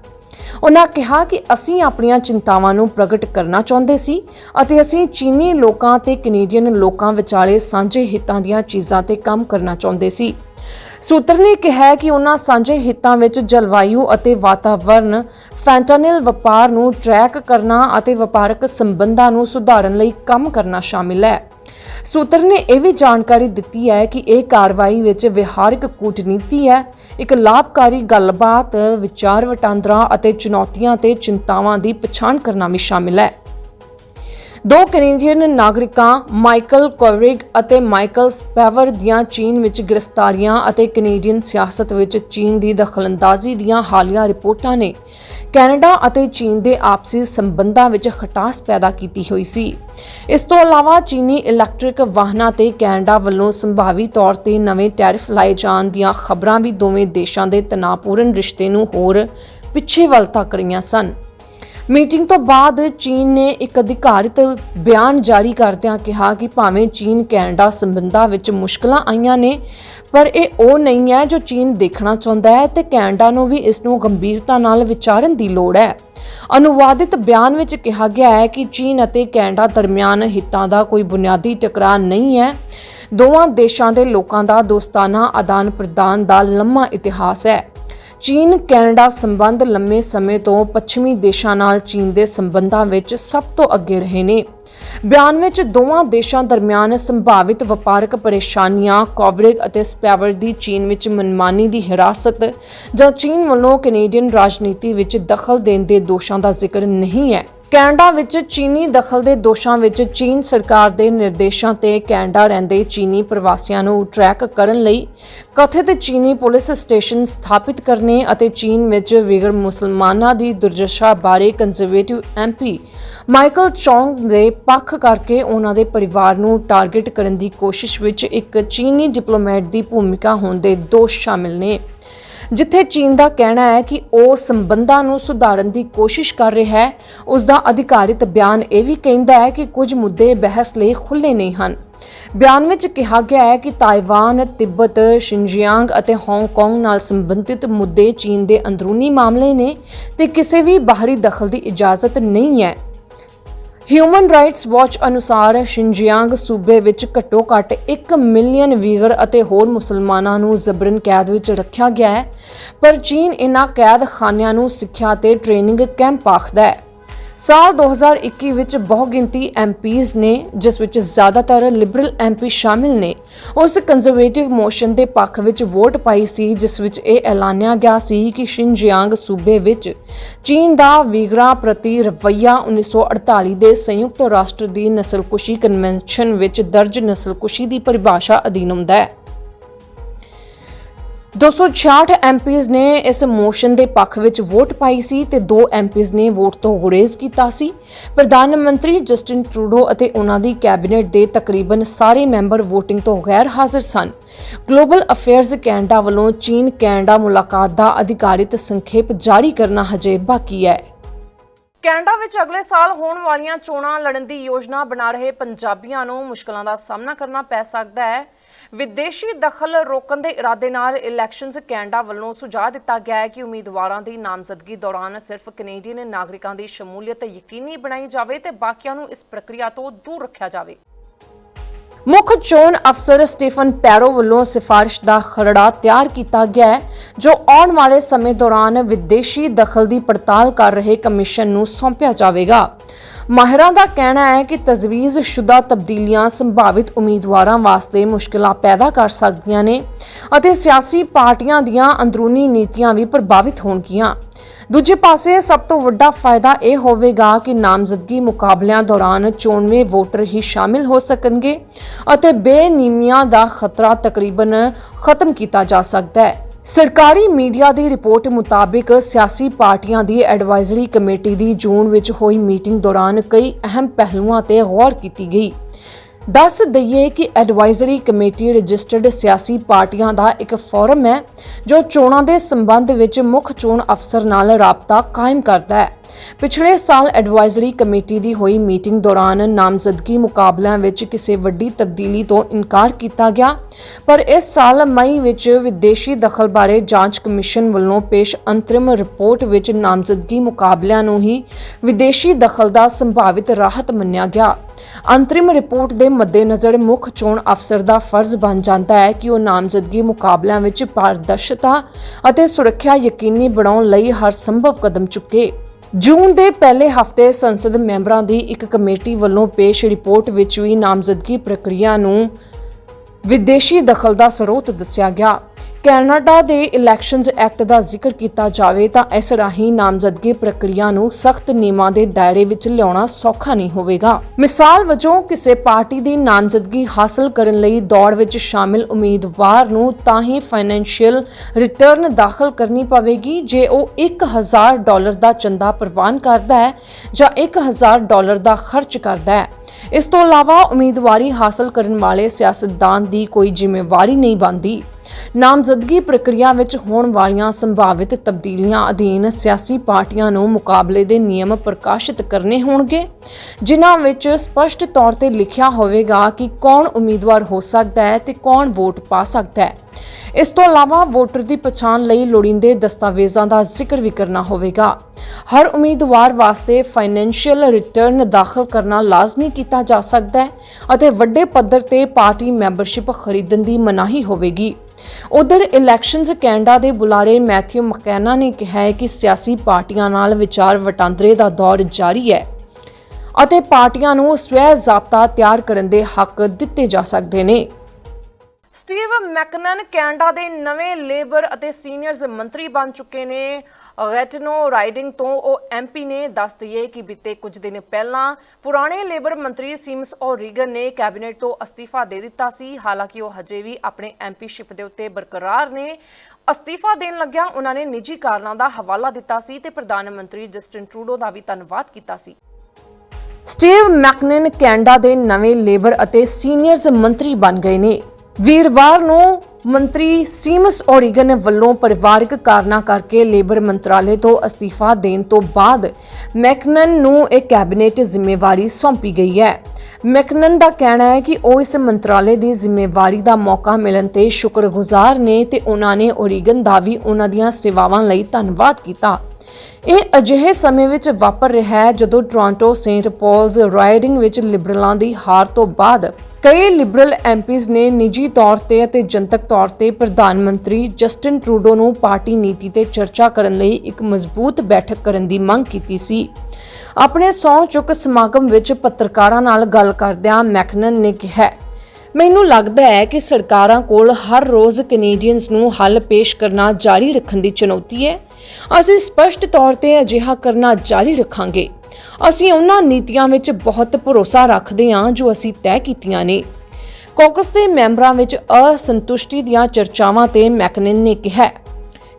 Speaker 1: ਉਹਨਾਂ ਕਿਹਾ ਕਿ ਅਸੀਂ ਆਪਣੀਆਂ ਚਿੰਤਾਵਾਂ ਨੂੰ ਪ੍ਰਗਟ ਕਰਨਾ ਚਾਹੁੰਦੇ ਸੀ ਅਤੇ ਅਸੀਂ ਚੀਨੀ ਲੋਕਾਂ ਤੇ ਕੈਨੇਡੀਅਨ ਲੋਕਾਂ ਵਿਚਾਲੇ ਸਾਂਝੇ ਹਿੱਤਾਂ ਦੀਆਂ ਚੀਜ਼ਾਂ ਤੇ ਕੰਮ ਕਰਨਾ ਚਾਹੁੰਦੇ ਸੀ। ਸੂਤਰ ਨੇ ਕਿਹਾ ਕਿ ਉਹਨਾਂ ਸਾਂਝੇ ਹਿੱਤਾਂ ਵਿੱਚ ਜਲਵਾਯੂ ਅਤੇ ਵਾਤਾਵਰਣ ਫੈਂਟਾਨਿਲ ਵਪਾਰ ਨੂੰ ਟਰੈਕ ਕਰਨਾ ਅਤੇ ਵਪਾਰਕ ਸੰਬੰਧਾਂ ਨੂੰ ਸੁਧਾਰਨ ਲਈ ਕੰਮ ਕਰਨਾ ਸ਼ਾਮਿਲ ਹੈ। ਸੂਤਰ ਨੇ ਇਹ ਵੀ ਜਾਣਕਾਰੀ ਦਿੱਤੀ ਹੈ ਕਿ ਇਹ ਕਾਰਵਾਈ ਵਿੱਚ ਵਿਹਾਰਕ ਕੂਟਨੀਤੀ ਹੈ। ਇੱਕ ਲਾਭਕਾਰੀ ਗੱਲਬਾਤ, ਵਿਚਾਰ ਵਟਾਂਦਰਾ ਅਤੇ ਚੁਣੌਤੀਆਂ ਤੇ ਚਿੰਤਾਵਾਂ ਦੀ ਪਛਾਣ ਕਰਨਾ ਵੀ ਸ਼ਾਮਿਲ ਹੈ। ਦੋ ਕੈਨੇਡੀਅਨ ਨਾਗਰਿਕਾਂ, ਮਾਈਕਲ ਕੋਵਰਿਗ ਅਤੇ ਮਾਈਕਲ ਸਪੈਵਰ ਦੀਆਂ ਚੀਨ ਵਿੱਚ ਗ੍ਰਿਫਤਾਰੀਆਂ ਅਤੇ ਕੈਨੇਡੀਅਨ ਸਿਆਸਤ ਵਿੱਚ ਚੀਨ ਦੀ ਦਖਲਅੰਦਾਜ਼ੀ ਦੀਆਂ ਹਾਲੀਆ ਰਿਪੋਰਟਾਂ ਨੇ ਕੈਨੇਡਾ ਅਤੇ ਚੀਨ ਦੇ ਆਪਸੀ ਸੰਬੰਧਾਂ ਵਿੱਚ ਖਟਾਸ ਪੈਦਾ ਕੀਤੀ ਹੋਈ ਸੀ। ਇਸ ਤੋਂ ਇਲਾਵਾ ਚੀਨੀ ਇਲੈਕਟ੍ਰਿਕ ਵਾਹਨਾਂ ਤੇ ਕੈਨੇਡਾ ਵੱਲੋਂ ਸੰਭਾਵੀ ਤੌਰ ਤੇ ਨਵੇਂ ਟੈਰਿਫ ਲਾਏ ਜਾਣ ਦੀਆਂ ਖਬਰਾਂ ਵੀ ਦੋਵੇਂ ਦੇਸ਼ਾਂ ਦੇ ਤਣਾਅਪੂਰਨ ਰਿਸ਼ਤੇ ਨੂੰ ਹੋਰ ਪਿੱਛੇ ਵੱਲ ਧੱਕ ਰਹੀਆਂ ਸਨ। ਮੀਟਿੰਗ ਤੋਂ ਬਾਅਦ ਚੀਨ ਨੇ ਇੱਕ ਅਧਿਕਾਰਿਤ ਬਿਆਨ ਜਾਰੀ ਕਰਦਿਆਂ ਕਿਹਾ ਕਿ ਭਾਵੇਂ ਚੀਨ ਕੈਨੇਡਾ ਸੰਬੰਧਾਂ ਵਿੱਚ ਮੁਸ਼ਕਲਾਂ ਆਈਆਂ ਨੇ, ਪਰ ਇਹ ਉਹ ਨਹੀਂ ਹੈ ਜੋ ਚੀਨ ਦੇਖਣਾ ਚਾਹੁੰਦਾ ਹੈ ਤੇ ਕੈਨੇਡਾ ਨੂੰ ਵੀ ਇਸ ਨੂੰ ਗੰਭੀਰਤਾ ਨਾਲ ਵਿਚਾਰਨ ਦੀ ਲੋੜ ਹੈ। ਅਨੁਵਾਦਿਤ ਬਿਆਨ ਵਿੱਚ ਕਿਹਾ ਗਿਆ ਹੈ ਕਿ ਚੀਨ ਅਤੇ ਕੈਨੇਡਾ ਦਰਮਿਆਨ ਹਿੱਤਾਂ ਦਾ ਕੋਈ ਬੁਨਿਆਦੀ ਟਕਰਾਅ ਨਹੀਂ ਹੈ। ਦੋਵਾਂ ਦੇਸ਼ਾਂ ਦੇ ਲੋਕਾਂ ਦਾ ਦੋਸਤਾਨਾ ਆਦਾਨ ਪ੍ਰਦਾਨ ਦਾ ਲੰਮਾ ਇਤਿਹਾਸ ਹੈ। ਚੀਨ, ਕੈਨੇਡਾ ਸੰਬੰਧ ਲੰਮੇ ਸਮੇਂ ਤੋਂ ਪੱਛਮੀ ਦੇਸ਼ਾਂ ਨਾਲ ਚੀਨ ਦੇ ਸੰਬੰਧਾਂ ਵਿੱਚ ਸਭ ਤੋਂ ਅੱਗੇ ਰਹੇ ਨੇ। ਬਿਆਨ ਵਿੱਚ ਦੋਵਾਂ ਦੇਸ਼ਾਂ ਦਰਮਿਆਨ ਸੰਭਾਵਿਤ ਵਪਾਰਕ ਪਰੇਸ਼ਾਨੀਆਂ ਕੋਵਰਿਗ ਅਤੇ ਸਪੈਵਰ ਦੀ ਚੀਨ ਵਿੱਚ ਮਨਮਾਨੀ ਦੀ ਹਿਰਾਸਤ ਜਾਂ ਚੀਨ ਵੱਲੋਂ ਕੈਨੇਡੀਅਨ ਰਾਜਨੀਤੀ ਵਿੱਚ ਦਖਲ ਦੇਣ ਦੇ ਦੋਸ਼ਾਂ ਦਾ ਜ਼ਿਕਰ ਨਹੀਂ ਹੈ। ਕੈਨੇਡਾ ਵਿੱਚ ਚੀਨੀ ਦਖਲ ਦੇ ਦੋਸ਼ਾਂ ਵਿੱਚ ਚੀਨ ਸਰਕਾਰ ਦੇ ਨਿਰਦੇਸ਼ਾਂ ਤੇ ਕੈਨੇਡਾ ਰਹਿੰਦੇ ਚੀਨੀ ਪ੍ਰਵਾਸੀਆਂ ਨੂੰ ਟਰੈਕ ਕਰਨ ਲਈ ਕਥਿਤ ਚੀਨੀ ਪੁਲਿਸ ਸਟੇਸ਼ਨ ਸਥਾਪਿਤ ਕਰਨੇ ਅਤੇ ਚੀਨ ਵਿੱਚ ਵਿਗੜ ਮੁਸਲਮਾਨਾਂ ਦੀ ਦੁਰਦਸ਼ਾ ਬਾਰੇ ਕੰਜ਼ਰਵੇਟਿਵ ਐਮਪੀ ਮਾਈਕਲ ਚੌਂਗ ਦੇ ਪੱਖ ਕਰਕੇ ਉਹਨਾਂ ਦੇ ਪਰਿਵਾਰ ਨੂੰ ਟਾਰਗੇਟ ਕਰਨ ਦੀ ਕੋਸ਼ਿਸ਼ ਵਿੱਚ ਇੱਕ ਚੀਨੀ ਡਿਪਲੋਮੈਟ ਦੀ ਭੂਮਿਕਾ ਹੋਣ ਦੇ ਦੋਸ਼ ਸ਼ਾਮਿਲ ਨੇ। ਜਿੱਥੇ ਚੀਨ ਦਾ ਕਹਿਣਾ ਹੈ ਕਿ ਉਹ ਸੰਬੰਧਾਂ ਨੂੰ ਸੁਧਾਰਨ ਦੀ ਕੋਸ਼ਿਸ਼ ਕਰ ਰਿਹਾ ਹੈ ਉਸ ਦਾ ਅਧਿਕਾਰਿਤ ਬਿਆਨ ਇਹ ਵੀ ਕਹਿੰਦਾ ਹੈ ਕਿ ਕੁਝ ਮੁੱਦੇ ਬਹਿਸ ਲਈ ਖੁੱਲ੍ਹੇ ਨਹੀਂ ਹਨ। ਬਿਆਨ ਵਿੱਚ ਕਿਹਾ ਗਿਆ ਹੈ ਕਿ ਤਾਈਵਾਨ, ਤਿੱਬਤ, ਸ਼ਿੰਜਿਆਂਗ ਅਤੇ ਹਾਂਗਕਾਂਗ ਨਾਲ ਸੰਬੰਧਿਤ ਮੁੱਦੇ ਚੀਨ ਦੇ ਅੰਦਰੂਨੀ ਮਾਮਲੇ ਨੇ ਤੇ ਕਿਸੇ ਵੀ ਬਾਹਰੀ ਦਖਲ ਦੀ ਇਜਾਜ਼ਤ ਨਹੀਂ ਹੈ। ਹਿਊਮਨ ਰਾਈਟਸ ਵਾਚ ਅਨੁਸਾਰ ਸ਼ਿੰਜਿਆਂਗ ਸੂਬੇ ਵਿੱਚ ਘੱਟੋ-ਘੱਟ 1 ਮਿਲੀਅਨ ਵੀਗਰ ਅਤੇ ਹੋਰ ਮੁਸਲਮਾਨਾਂ ਨੂੰ ਜ਼ਬਰਨ ਕੈਦ ਵਿੱਚ ਰੱਖਿਆ ਗਿਆ ਹੈ। ਪਰ ਚੀਨ ਇਨ੍ਹਾਂ ਕੈਦਖਾਨਿਆਂ ਨੂੰ ਸਿੱਖਿਆ ਤੇ ਟ੍ਰੇਨਿੰਗ ਕੈਂਪ ਆਖਦਾ ਹੈ। ਸਾਲ 2021 ਵਿੱਚ ਬਹੁਗਿਣਤੀ ਐਮਪੀਜ਼ ਨੇ, ਜਿਸ ਵਿੱਚ ਜ਼ਿਆਦਾਤਰ ਲਿਬਰਲ ਐਮਪੀ ਸ਼ਾਮਿਲ ਨੇ, ਉਸ ਕੰਜ਼ਰਵੇਟਿਵ ਮੋਸ਼ਨ ਦੇ ਪੱਖ ਵਿੱਚ ਵੋਟ ਪਾਈ ਸੀ, ਜਿਸ ਵਿੱਚ ਇਹ ਐਲਾਨਿਆ ਗਿਆ ਸੀ ਕਿ ਸ਼ਿਨਜਿਆਂਗ ਸੂਬੇ ਵਿੱਚ ਚੀਨ ਦਾ ਵੀਗਰਾ ਪ੍ਰਤੀ ਰਵੱਈਆ 1948 ਦੇ ਸੰਯੁਕਤ ਰਾਸ਼ਟਰ ਦੀ ਨਸਲਕੁਸ਼ੀ ਕਨਵੈਨਸ਼ਨ ਵਿੱਚ ਦਰਜ ਨਸਲਕੁਸ਼ੀ ਦੀ ਪਰਿਭਾਸ਼ਾ ਅਧੀਨ ਹੁੰਦਾ ਹੈ। 266 ਐਮਪੀਜ਼ ਨੇ ਇਸ ਮੋਸ਼ਨ ਦੇ ਪੱਖ ਵਿੱਚ ਵੋਟ ਪਾਈ ਸੀ ਤੇ ਦੋ ਐਮਪੀਜ਼ ਨੇ ਵੋਟ ਤੋਂ ਗੁਰੇਜ਼ ਕੀਤਾ ਸੀ। ਪ੍ਰਧਾਨ ਮੰਤਰੀ ਜਸਟਿਨ ਟਰੂਡੋ ਅਤੇ ਉਹਨਾਂ ਦੀ ਕੈਬਨਿਟ ਦੇ ਤਕਰੀਬਨ ਸਾਰੇ ਮੈਂਬਰ VOTING ਤੋਂ ਗੈਰ ਹਾਜ਼ਰ ਸਨ। ਗਲੋਬਲ ਅਫੇਅਰਜ਼ ਕੈਨੇਡਾ ਵੱਲੋਂ ਚੀਨ ਕੈਨੇਡਾ ਮੁਲਾਕਾਤ ਦਾ ਅਧਿਕਾਰਿਤ ਸੰਖੇਪ ਜਾਰੀ ਕਰਨਾ ਹਜੇ ਬਾਕੀ ਹੈ। ਕੈਨੇਡਾ ਵਿੱਚ ਅਗਲੇ ਸਾਲ ਹੋਣ ਵਾਲੀਆਂ ਚੋਣਾਂ ਲੜਨ ਦੀ ਯੋਜਨਾ ਬਣਾ ਰਹੇ ਪੰਜਾਬੀਆਂ ਨੂੰ ਮੁਸ਼ਕਲਾਂ ਦਾ ਸਾਹਮਣਾ ਕਰਨਾ ਪੈ ਸਕਦਾ ਹੈ। ਵਿਦੇਸ਼ੀ ਦਖਲ ਰੋਕਣ ਦੇ ਇਰਾਦੇ ਨਾਲ ਇਲੈਕਸ਼ਨਜ਼ ਕੈਨੇਡਾ ਵੱਲੋਂ ਸੁਝਾਅ ਦਿੱਤਾ ਗਿਆ ਹੈ ਕਿ ਉਮੀਦਵਾਰਾਂ ਦੀ ਨਾਮਜ਼ਦਗੀ ਦੌਰਾਨ ਸਿਰਫ ਕੈਨੇਡੀਅਨ ਨਾਗਰਿਕਾਂ ਦੀ ਸ਼ਮੂਲੀਅਤ ਯਕੀਨੀ ਬਣਾਈ ਜਾਵੇ ਤੇ ਬਾਕੀਆਂ ਨੂੰ ਇਸ ਪ੍ਰਕਿਰਿਆ ਤੋਂ ਦੂਰ ਰੱਖਿਆ ਜਾਵੇ। ਮੁੱਖ ਚੋਣ ਅਫਸਰ ਸਟੀਫਨ ਪੈਰੋ ਵੱਲੋਂ ਸਿਫਾਰਿਸ਼ ਦਾ ਖਰੜਾ ਤਿਆਰ ਕੀਤਾ ਗਿਆ ਹੈ, ਜੋ ਆਉਣ ਵਾਲੇ ਸਮੇਂ ਦੌਰਾਨ ਵਿਦੇਸ਼ੀ ਦਖਲ ਦੀ ਪੜਤਾਲ ਕਰ ਰਹੇ ਕਮਿਸ਼ਨ ਨੂੰ ਸੌਂਪਿਆ ਜਾਵੇਗਾ। ਮਾਹਿਰਾਂ ਦਾ ਕਹਿਣਾ ਹੈ ਕਿ ਤਜਵੀਜ਼ ਸ਼ੁਦਾ ਤਬਦੀਲੀਆਂ ਸੰਭਾਵਿਤ ਉਮੀਦਵਾਰਾਂ ਵਾਸਤੇ ਮੁਸ਼ਕਲਾਂ ਪੈਦਾ ਕਰ ਸਕਦੀਆਂ ਨੇ ਅਤੇ ਸਿਆਸੀ ਪਾਰਟੀਆਂ ਦੀਆਂ ਅੰਦਰੂਨੀ ਨੀਤੀਆਂ ਵੀ ਪ੍ਰਭਾਵਿਤ ਹੋਣਗੀਆਂ। ਦੂਜੇ ਪਾਸੇ ਸਭ ਤੋਂ ਵੱਡਾ ਫਾਇਦਾ ਇਹ ਹੋਵੇਗਾ ਕਿ ਨਾਮਜ਼ਦਗੀ ਮੁਕਾਬਲਿਆਂ ਦੌਰਾਨ ਚੋਣਵੇਂ ਵੋਟਰ ਹੀ ਸ਼ਾਮਿਲ ਹੋ ਸਕਣਗੇ ਅਤੇ ਬੇਨੀਮੀਆਂ ਦਾ ਖਤਰਾ ਤਕਰੀਬਨ ਖਤਮ ਕੀਤਾ ਜਾ ਸਕਦਾ ਹੈ। ਸਰਕਾਰੀ ਮੀਡੀਆ ਦੀ ਰਿਪੋਰਟ ਮੁਤਾਬਿਕ ਸਿਆਸੀ ਪਾਰਟੀਆਂ ਦੀ ਐਡਵਾਈਜ਼ਰੀ ਕਮੇਟੀ ਦੀ ਜੂਨ ਵਿੱਚ ਹੋਈ ਮੀਟਿੰਗ ਦੌਰਾਨ ਕਈ ਅਹਿਮ ਪਹਿਲੂਆਂ ਤੇ ਗੌਰ ਕੀਤੀ ਗਈ। ਦੱਸ ਦਈਏ ਕਿ ਐਡਵਾਈਜ਼ਰੀ ਕਮੇਟੀ ਰਜਿਸਟਰਡ ਸਿਆਸੀ ਪਾਰਟੀਆਂ ਦਾ ਇੱਕ ਫੋਰਮ ਹੈ, ਜੋ ਚੋਣਾਂ ਦੇ ਸੰਬੰਧ ਵਿੱਚ ਮੁੱਖ ਚੋਣ ਅਫਸਰ ਨਾਲ ਰਾਬਤਾ ਕਾਇਮ ਕਰਦਾ ਹੈ। ਪਿਛਲੇ ਸਾਲ ਐਡਵਾਈਜ਼ਰੀ ਕਮੇਟੀ ਦੀ ਹੋਈ ਮੀਟਿੰਗ ਦੌਰਾਨ ਨਾਮਜ਼ਦਗੀ ਮੁਕਾਬਲਿਆਂ ਵਿੱਚ ਕਿਸੇ ਵੱਡੀ ਤਬਦੀਲੀ ਤੋਂ ਇਨਕਾਰ ਕੀਤਾ ਗਿਆ, ਪਰ ਇਸ ਸਾਲ ਮਈ ਵਿੱਚ ਵਿਦੇਸ਼ੀ ਦਖਲ ਬਾਰੇ ਜਾਂਚ ਕਮਿਸ਼ਨ ਵੱਲੋਂ ਪੇਸ਼ ਅੰਤਰਿਮ ਰਿਪੋਰਟ ਵਿੱਚ ਨਾਮਜ਼ਦਗੀ ਮੁਕਾਬਲਿਆਂ ਨੂੰ ਹੀ ਵਿਦੇਸ਼ੀ ਦਖਲ ਦਾ ਸੰਭਾਵਿਤ ਰਾਹਤ ਮੰਨਿਆ ਗਿਆ। ਅੰਤਰਿਮ ਰਿਪੋਰਟ ਦੇ ਮੱਦੇਨਜ਼ਰ ਮੁੱਖ ਚੋਣ ਅਫਸਰ ਦਾ ਫਰਜ਼ ਬਣ ਜਾਂਦਾ ਹੈ ਕਿ ਉਹ ਨਾਮਜ਼ਦਗੀ ਮੁਕਾਬਲਿਆਂ ਵਿੱਚ ਪਾਰਦਰਸ਼ਤਾ ਅਤੇ ਸੁਰੱਖਿਆ ਯਕੀਨੀ ਬਣਾਉਣ ਲਈ ਹਰ ਸੰਭਵ ਕਦਮ ਚੁੱਕੇ। ਜੂਨ ਦੇ ਪਹਿਲੇ ਹਫ਼ਤੇ ਸੰਸਦ ਮੈਂਬਰਾਂ ਦੀ ਇੱਕ ਕਮੇਟੀ ਵੱਲੋਂ ਪੇਸ਼ ਰਿਪੋਰਟ ਵਿੱਚ ਵੀ ਨਾਮਜ਼ਦਗੀ ਪ੍ਰਕਿਰਿਆ ਨੂੰ ਵਿਦੇਸ਼ੀ ਦਖਲ ਦਾ ਸਰੋਤ ਦੱਸਿਆ ਗਿਆ। ਕੈਨੇਡਾ ਦੇ ਇਲੈਕਸ਼ਨਜ਼ ਐਕਟ ਦਾ ਜ਼ਿਕਰ ਕੀਤਾ ਜਾਵੇ ਤਾਂ ਇਸ ਰਾਹੀਂ ਨਾਮਜ਼ਦਗੀ ਪ੍ਰਕਿਰਿਆ ਨੂੰ ਸਖਤ ਨਿਯਮਾਂ ਦੇ ਦਾਇਰੇ ਵਿੱਚ ਲਿਆਉਣਾ ਸੌਖਾ ਨਹੀਂ ਹੋਵੇਗਾ। ਮਿਸਾਲ ਵਜੋਂ ਕਿਸੇ ਪਾਰਟੀ ਦੀ ਨਾਮਜ਼ਦਗੀ ਹਾਸਲ ਕਰਨ ਲਈ ਦੌੜ ਵਿੱਚ ਸ਼ਾਮਿਲ ਉਮੀਦਵਾਰ ਨੂੰ ਤਾਂ ਹੀ ਫਾਈਨੈਂਸ਼ੀਅਲ ਰਿਟਰਨ ਦਾਖਲ ਕਰਨੀ ਪਵੇਗੀ, ਜੇ ਉਹ 1000 ਡਾਲਰ ਦਾ ਚੰਦਾ ਪ੍ਰਵਾਨ ਕਰਦਾ ਹੈ ਜਾਂ 1000 ਡਾਲਰ ਦਾ ਖਰਚ ਕਰਦਾ ਹੈ। ਇਸ ਤੋਂ ਇਲਾਵਾ ਉਮੀਦਵਾਰੀ ਹਾਸਲ ਕਰਨ ਵਾਲੇ ਸਿਆਸਤਦਾਨ ਦੀ ਕੋਈ ਜ਼ਿੰਮੇਵਾਰੀ ਨਹੀਂ ਬਣਦੀ। ਨਾਮਜ਼ਦਗੀ ਪ੍ਰਕਿਰਿਆ ਵਿੱਚ ਹੋਣ ਵਾਲੀਆਂ ਸੰਭਾਵਿਤ ਤਬਦੀਲੀਆਂ ਅਧੀਨ ਸਿਆਸੀ ਪਾਰਟੀਆਂ ਨੂੰ ਮੁਕਾਬਲੇ ਦੇ ਨਿਯਮ ਪ੍ਰਕਾਸ਼ਿਤ ਕਰਨੇ ਹੋਣਗੇ, ਜਿਨ੍ਹਾਂ ਵਿੱਚ ਸਪਸ਼ਟ ਤੌਰ ਤੇ ਲਿਖਿਆ ਹੋਵੇਗਾ ਕਿ ਕੌਣ ਉਮੀਦਵਾਰ ਹੋ ਸਕਦਾ ਹੈ ਤੇ ਕੌਣ ਵੋਟ ਪਾ ਸਕਦਾ ਹੈ। ਇਸ ਤੋਂ ਇਲਾਵਾ ਵੋਟਰ ਦੀ ਪਛਾਣ ਲਈ ਲੋੜੀਂਦੇ ਦਸਤਾਵੇਜ਼ਾਂ ਦਾ ਜ਼ਿਕਰ ਵੀ ਕਰਨਾ ਹੋਵੇਗਾ। ਹਰ ਉਮੀਦਵਾਰ ਵਾਸਤੇ ਫਾਈਨੈਂਸ਼ੀਅਲ ਰਿਟਰਨ ਦਾਖਲ ਕਰਨਾ ਲਾਜ਼ਮੀ ਕੀਤਾ ਜਾ ਸਕਦਾ ਹੈ ਅਤੇ ਵੱਡੇ ਪੱਧਰ ਤੇ ਪਾਰਟੀ ਮੈਂਬਰਸ਼ਿਪ ਖਰੀਦਣ ਦੀ ਮਨਾਹੀ ਹੋਵੇਗੀ। ਉਧਰ ਇਲੈਕਸ਼ਨਜ਼ ਕੈਨੇਡਾ ਦੇ ਬੁਲਾਰੇ ਮੈਥਿਊ ਮਕੈਨਾ ਨੇ ਕਿਹਾ ਹੈ ਕਿ ਸਿਆਸੀ ਪਾਰਟੀਆਂ ਨਾਲ ਵਿਚਾਰ ਵਟਾਂਦਰੇ ਦਾ ਦੌਰ ਜਾਰੀ ਹੈ ਅਤੇ ਪਾਰਟੀਆਂ ਨੂੰ ਸਵੈ ਜ਼ਾਬਤਾ ਤਿਆਰ ਕਰਨ ਦੇ ਹੱਕ ਦਿੱਤੇ ਜਾ ਸਕਦੇ ਨੇ। ਸਟੀਵ ਮੈਕਨਨ ਕੈਨੇਡਾ ਦੇ ਨਵੇਂ ਲੇਬਰ ਅਤੇ ਸੀਨੀਅਰਜ਼ ਮੰਤਰੀ ਬਣ ਚੁੱਕੇ ਨੇ। ਗੈਟਨੋ ਰਾਈਡਿੰਗ ਤੋਂ ਉਹ ਐਮਪੀ ਨੇ ਦੱਸ ਦਈਏ ਕਿ ਬੀਤੇ ਕੁਝ ਦਿਨ ਪਹਿਲਾਂ ਪੁਰਾਣੇ ਲੇਬਰ ਮੰਤਰੀ ਸੀਮਸ ਔਰੀਗਨ ਨੇ ਕੈਬਨਿਟ ਤੋਂ ਅਸਤੀਫਾ ਦੇ ਦਿੱਤਾ ਸੀ। ਹਾਲਾਂਕਿ ਉਹ ਹਜੇ ਵੀ ਆਪਣੇ ਐਮਪੀਸ਼ਿਪ ਦੇ ਉੱਤੇ ਬਰਕਰਾਰ ਨੇ। ਅਸਤੀਫਾ ਦੇਣ ਲੱਗਿਆ ਉਹਨਾਂ ਨੇ ਨਿੱਜੀ ਕਾਰਨਾਂ ਦਾ ਹਵਾਲਾ ਦਿੱਤਾ ਸੀ ਤੇ ਪ੍ਰਧਾਨ ਮੰਤਰੀ ਜਸਟਿਨ ਟਰੂਡੋ ਦਾ ਵੀ ਧੰਨਵਾਦ ਕੀਤਾ ਸੀ। ਸਟੀਵ ਮੈਕਨਨ ਕੈਨੇਡਾ ਦੇ ਨਵੇਂ ਲੇਬਰ ਅਤੇ ਸੀਨੀਅਰਜ਼ ਮੰਤਰੀ ਬਣ ਗਏ ਨੇ। ਵੀਰਵਾਰ ਨੂੰ ਮੰਤਰੀ ਸੀਮਸ ਓਰੀਗਨ ਵੱਲੋਂ ਪਰਿਵਾਰਕ ਕਾਰਨਾਂ ਕਰਕੇ ਲੇਬਰ ਮੰਤਰਾਲੇ ਤੋਂ ਅਸਤੀਫਾ ਦੇਣ ਤੋਂ ਬਾਅਦ ਮੈਕਨਨ ਨੂੰ ਇਹ ਕੈਬਨਿਟ ਜ਼ਿੰਮੇਵਾਰੀ ਸੌਂਪੀ ਗਈ ਹੈ। ਮੈਕਨਨ ਦਾ ਕਹਿਣਾ ਹੈ ਕਿ ਉਹ ਇਸ ਮੰਤਰਾਲੇ ਦੀ ਜ਼ਿੰਮੇਵਾਰੀ ਦਾ ਮੌਕਾ ਮਿਲਣ ਤੇ ਸ਼ੁਕਰਗੁਜ਼ਾਰ ਨੇ ਤੇ ਉਹਨਾਂ ਨੇ ਓਰੀਗਨ ਦਾ ਵੀ ਉਹਨਾਂ ਦੀਆਂ ਸੇਵਾਵਾਂ ਲਈ ਧੰਨਵਾਦ ਕੀਤਾ। ਇਹ ਅਜਿਹੇ ਸਮੇਂ ਵਿੱਚ ਵਾਪਰ ਰਿਹਾ ਹੈ ਜਦੋਂ ਟੋਰਾਂਟੋ ਸੇਂਟ ਪੌਲਸ ਰਾਈਡਿੰਗ ਵਿੱਚ ਲਿਬਰਲਾਂ ਦੀ ਹਾਰ ਤੋਂ ਬਾਅਦ ਕਈ ਲਿਬਰਲ ਐਮਪੀਜ਼ ਨੇ ਨਿੱਜੀ ਤੌਰ ਤੇ ਅਤੇ ਜਨਤਕ ਤੌਰ ਤੇ ਪ੍ਰਧਾਨ ਮੰਤਰੀ ਜਸਟਿਨ ਟਰੂਡੋ ਨੂੰ ਪਾਰਟੀ ਨੀਤੀ ਤੇ ਚਰਚਾ ਕਰਨ ਲਈ ਇੱਕ ਮਜ਼ਬੂਤ ਬੈਠਕ ਕਰਨ ਦੀ ਮੰਗ ਕੀਤੀ ਸੀ। ਆਪਣੇ ਸਹੁੰ ਚੁੱਕ ਸਮਾਗਮ ਵਿੱਚ ਪੱਤਰਕਾਰਾਂ ਨਾਲ ਗੱਲ ਕਰਦਿਆਂ ਮੈਕਨਨ ਨੇ ਕਿਹਾ ਮੈਨੂੰ ਲੱਗਦਾ ਹੈ ਕਿ ਸਰਕਾਰਾਂ ਕੋਲ ਹਰ ਰੋਜ਼ ਕੈਨੇਡੀਅਨਸ ਨੂੰ ਹੱਲ ਪੇਸ਼ ਕਰਨਾ ਜਾਰੀ ਰੱਖਣ ਦੀ ਚੁਣੌਤੀ ਹੈ। ਅਸੀਂ ਸਪਸ਼ਟ ਤੌਰ ਤੇ ਅਜਿਹਾ ਕਰਨਾ ਜਾਰੀ ਰੱਖਾਂਗੇ। ਅਸੀਂ ਉਹਨਾਂ ਨੀਤੀਆਂ ਵਿੱਚ ਬਹੁਤ ਭਰੋਸਾ ਰੱਖਦੇ ਹਾਂ ਜੋ ਅਸੀਂ ਤੈਅ ਕੀਤੀਆਂ ਨੇ। ਕਾਕਸ ਦੇ ਮੈਂਬਰਾਂ ਵਿੱਚ ਅਸੰਤੁਸ਼ਟੀ ਦੀਆਂ ਚਰਚਾਵਾਂ ਤੇ ਮੈਕਨਨ ਨੇ ਕਿਹਾ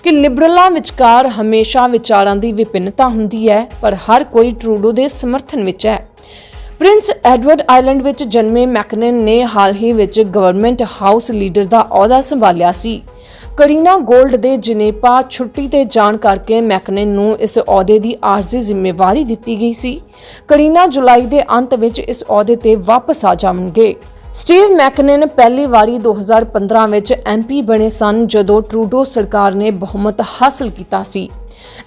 Speaker 1: ਕਿ ਲਿਬਰਲਾਂ ਵਿਚਕਾਰ ਹਮੇਸ਼ਾ ਵਿਚਾਰਾਂ ਦੀ ਵਿਭਿੰਨਤਾ ਹੁੰਦੀ ਹੈ, ਪਰ ਹਰ ਕੋਈ ਟਰੂਡੋ ਦੇ ਸਮਰਥਨ ਵਿੱਚ ਹੈ। ਪ੍ਰਿੰਸ ਐਡਵਰਡ ਆਈਲੈਂਡ ਵਿੱਚ ਜਨਮੇ ਮੈਕਨਨ ਨੇ ਹਾਲ ਹੀ ਵਿੱਚ ਗਵਰਨਮੈਂਟ ਹਾਊਸ ਲੀਡਰ ਦਾ ਅਹੁਦਾ ਸੰਭਾਲਿਆ ਸੀ। ਕਰੀਨਾ ਗੋਲਡ ਦੇ ਜਨੇਪਾ ਛੁੱਟੀ ਤੇ ਜਾਣ ਕਰਕੇ ਮੈਕਨਨ ਨੂੰ ਇਸ ਅਹੁਦੇ ਦੀ ਆਰਜ਼ੀ ਜ਼ਿੰਮੇਵਾਰੀ ਦਿੱਤੀ ਗਈ ਸੀ। ਕਰੀਨਾ ਜੁਲਾਈ ਦੇ ਅੰਤ ਵਿੱਚ ਇਸ ਅਹੁਦੇ ਤੇ ਵਾਪਸ ਆ ਜਾਣਗੇ। ਸਟੀਵ ਮੈਕਨਨ ਪਹਿਲੀ ਵਾਰੀ 2015 ਵਿੱਚ ਐਮਪੀ ਬਣੇ ਸਨ ਜਦੋਂ ਟਰੂਡੋ ਸਰਕਾਰ ਨੇ ਬਹੁਮਤ ਹਾਸਲ ਕੀਤਾ ਸੀ।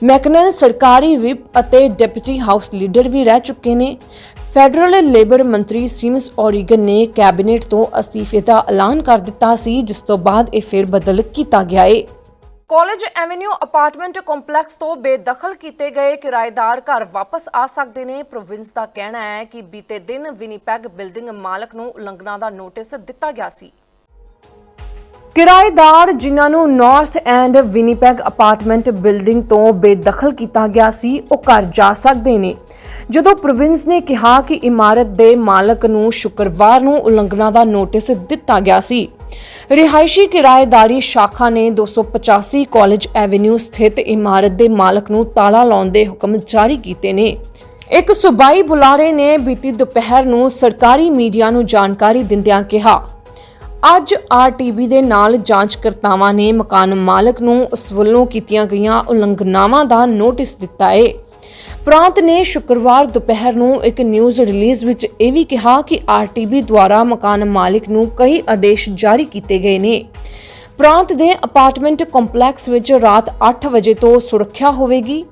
Speaker 1: ਮੈਕਨਨ ਸਰਕਾਰੀ ਵਿਪ ਅਤੇ ਡਿਪਟੀ ਹਾਊਸ ਲੀਡਰ ਵੀ ਰਹਿ ਚੁੱਕੇ ਨੇ। ਫੈਡਰਲ ਲੇਬਰ ਮੰਤਰੀ ਸਿਮਸ ਔਰੀਗਨ ਨੇ ਕੈਬਨਿਟ ਤੋਂ ਅਸਤੀਫੇ ਦਾ ਐਲਾਨ ਕਰ ਦਿੱਤਾ ਸੀ, ਜਿਸ ਤੋਂ ਬਾਅਦ ਇਹ ਫਿਰ ਬਦਲ ਕੀਤਾ ਗਿਆ ਏ। ਕਾਲਜ ਐਵੇਨਿਊ ਅਪਾਰਟਮੈਂਟ ਕੰਪਲੈਕਸ ਤੋਂ ਬੇਦਖਲ ਕੀਤੇ ਗਏ ਕਿਰਾਏਦਾਰ ਘਰ ਵਾਪਸ ਆ ਸਕਦੇ ਨੇ। ਪ੍ਰੋਵਿੰਸ ਦਾ ਕਹਿਣਾ ਹੈ ਕਿ ਬੀਤੇ ਦਿਨ ਵਿਨੀਪੈਗ ਬਿਲਡਿੰਗ ਮਾਲਕ ਨੂੰ ਉਲੰਘਣਾ ਦਾ ਨੋਟਿਸ ਦਿੱਤਾ ਗਿਆ ਸੀ। ਕਿਰਾਏਦਾਰ ਜਿਨ੍ਹਾਂ ਨੂੰ North End Winnipeg apartment building ਤੋਂ ਬੇਦਖਲ ਕੀਤਾ ਗਿਆ ਸੀ, ਉਹ ਘਰ ਜਾ ਸਕਦੇ ਨੇ। ਜਦੋਂ ਪ੍ਰੋਵਿੰਸ ਨੇ ਕਿਹਾ ਕਿ ਇਮਾਰਤ ਦੇ ਮਾਲਕ ਨੂੰ ਸ਼ੁੱਕਰਵਾਰ ਨੂੰ ਉਲੰਘਣਾ ਦਾ ਨੋਟਿਸ ਦਿੱਤਾ ਗਿਆ ਸੀ, ਰਿਹਾਇਸ਼ੀ ਕਿਰਾਏਦਾਰੀ ਸ਼ਾਖਾ ਨੇ 285 ਕਾਲਜ ਐਵੇਨਿਊ ਸਥਿਤ ਇਮਾਰਤ ਦੇ ਮਾਲਕ ਨੂੰ ਤਾਲਾ ਲਾਉਣ ਦੇ ਹੁਕਮ ਜਾਰੀ ਕੀਤੇ ਨੇ। ਇੱਕ ਸੁਬਾਈ ਬੁਲਾਰੇ ਨੇ ਬੀਤੀ ਦੁਪਹਿਰ ਨੂੰ ਸਰਕਾਰੀ ਮੀਡੀਆ ਨੂੰ ਜਾਣਕਾਰੀ ਦਿੰਦਿਆਂ ਕਿਹਾ ਅੱਜ ਆਰਟੀਬੀ ਦੇ ਨਾਲ ਜਾਂਚਕਰਤਾਵਾਂ ਨੇ ਮਕਾਨ ਮਾਲਕ ਨੂੰ ਉਸ ਵੱਲੋਂ ਕੀਤੀਆਂ ਗਈਆਂ ਉਲੰਘਣਾਵਾਂ ਦਾ ਨੋਟਿਸ ਦਿੱਤਾ ਹੈ ਪ੍ਰਾਂਤ ਨੇ ਸ਼ੁੱਕਰਵਾਰ ਦੁਪਹਿਰ ਨੂੰ ਇੱਕ ਨਿਊਜ਼ ਰਿਲੀਜ਼ ਵਿੱਚ ਇਹ ਵੀ ਕਿਹਾ ਕਿ ਆਰਟੀਬੀ ਦੁਆਰਾ ਮਕਾਨ ਮਾਲਕ ਨੂੰ ਕਈ ਆਦੇਸ਼ ਜਾਰੀ ਕੀਤੇ ਗਏ ਨੇ। ਪ੍ਰਾਂਤ ਦੇ ਅਪਾਰਟਮੈਂਟ ਕੰਪਲੈਕਸ ਵਿੱਚ ਰਾਤ 8 ਵਜੇ ਤੋਂ ਸੁਰੱਖਿਆ ਹੋਵੇਗੀ।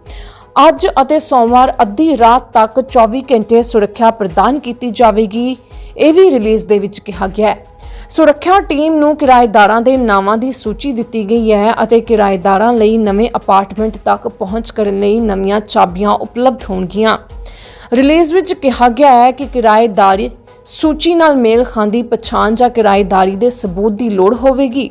Speaker 1: ਅੱਜ ਅਤੇ ਸੋਮਵਾਰ ਅੱਧੀ ਰਾਤ ਤੱਕ 24 ਘੰਟੇ ਸੁਰੱਖਿਆ ਪ੍ਰਦਾਨ ਕੀਤੀ ਜਾਵੇਗੀ, ਇਹ ਵੀ ਰਿਲੀਜ਼ ਦੇ ਵਿੱਚ ਕਿਹਾ ਗਿਆ ਹੈ। ਸੁਰੱਖਿਆ ਟੀਮ ਨੂੰ ਕਿਰਾਏਦਾਰਾਂ ਦੇ ਨਾਵਾਂ ਦੀ ਸੂਚੀ ਦਿੱਤੀ ਗਈ ਹੈ ਅਤੇ ਕਿਰਾਏਦਾਰਾਂ ਲਈ ਨਵੇਂ ਅਪਾਰਟਮੈਂਟ ਤੱਕ ਪਹੁੰਚ ਕਰਨ ਲਈ ਨਵੀਆਂ ਚਾਬੀਆਂ ਉਪਲਬਧ ਹੋਣਗੀਆਂ। ਰਿਲੀਜ਼ ਵਿੱਚ ਕਿਹਾ ਗਿਆ ਹੈ ਕਿ ਕਿਰਾਏਦਾਰੀ ਸੂਚੀ ਨਾਲ ਮੇਲ ਖਾਂਦੀ ਪਛਾਣ ਜਾਂ ਕਿਰਾਏਦਾਰੀ ਦੇ ਸਬੂਤ ਦੀ ਲੋੜ ਹੋਵੇਗੀ।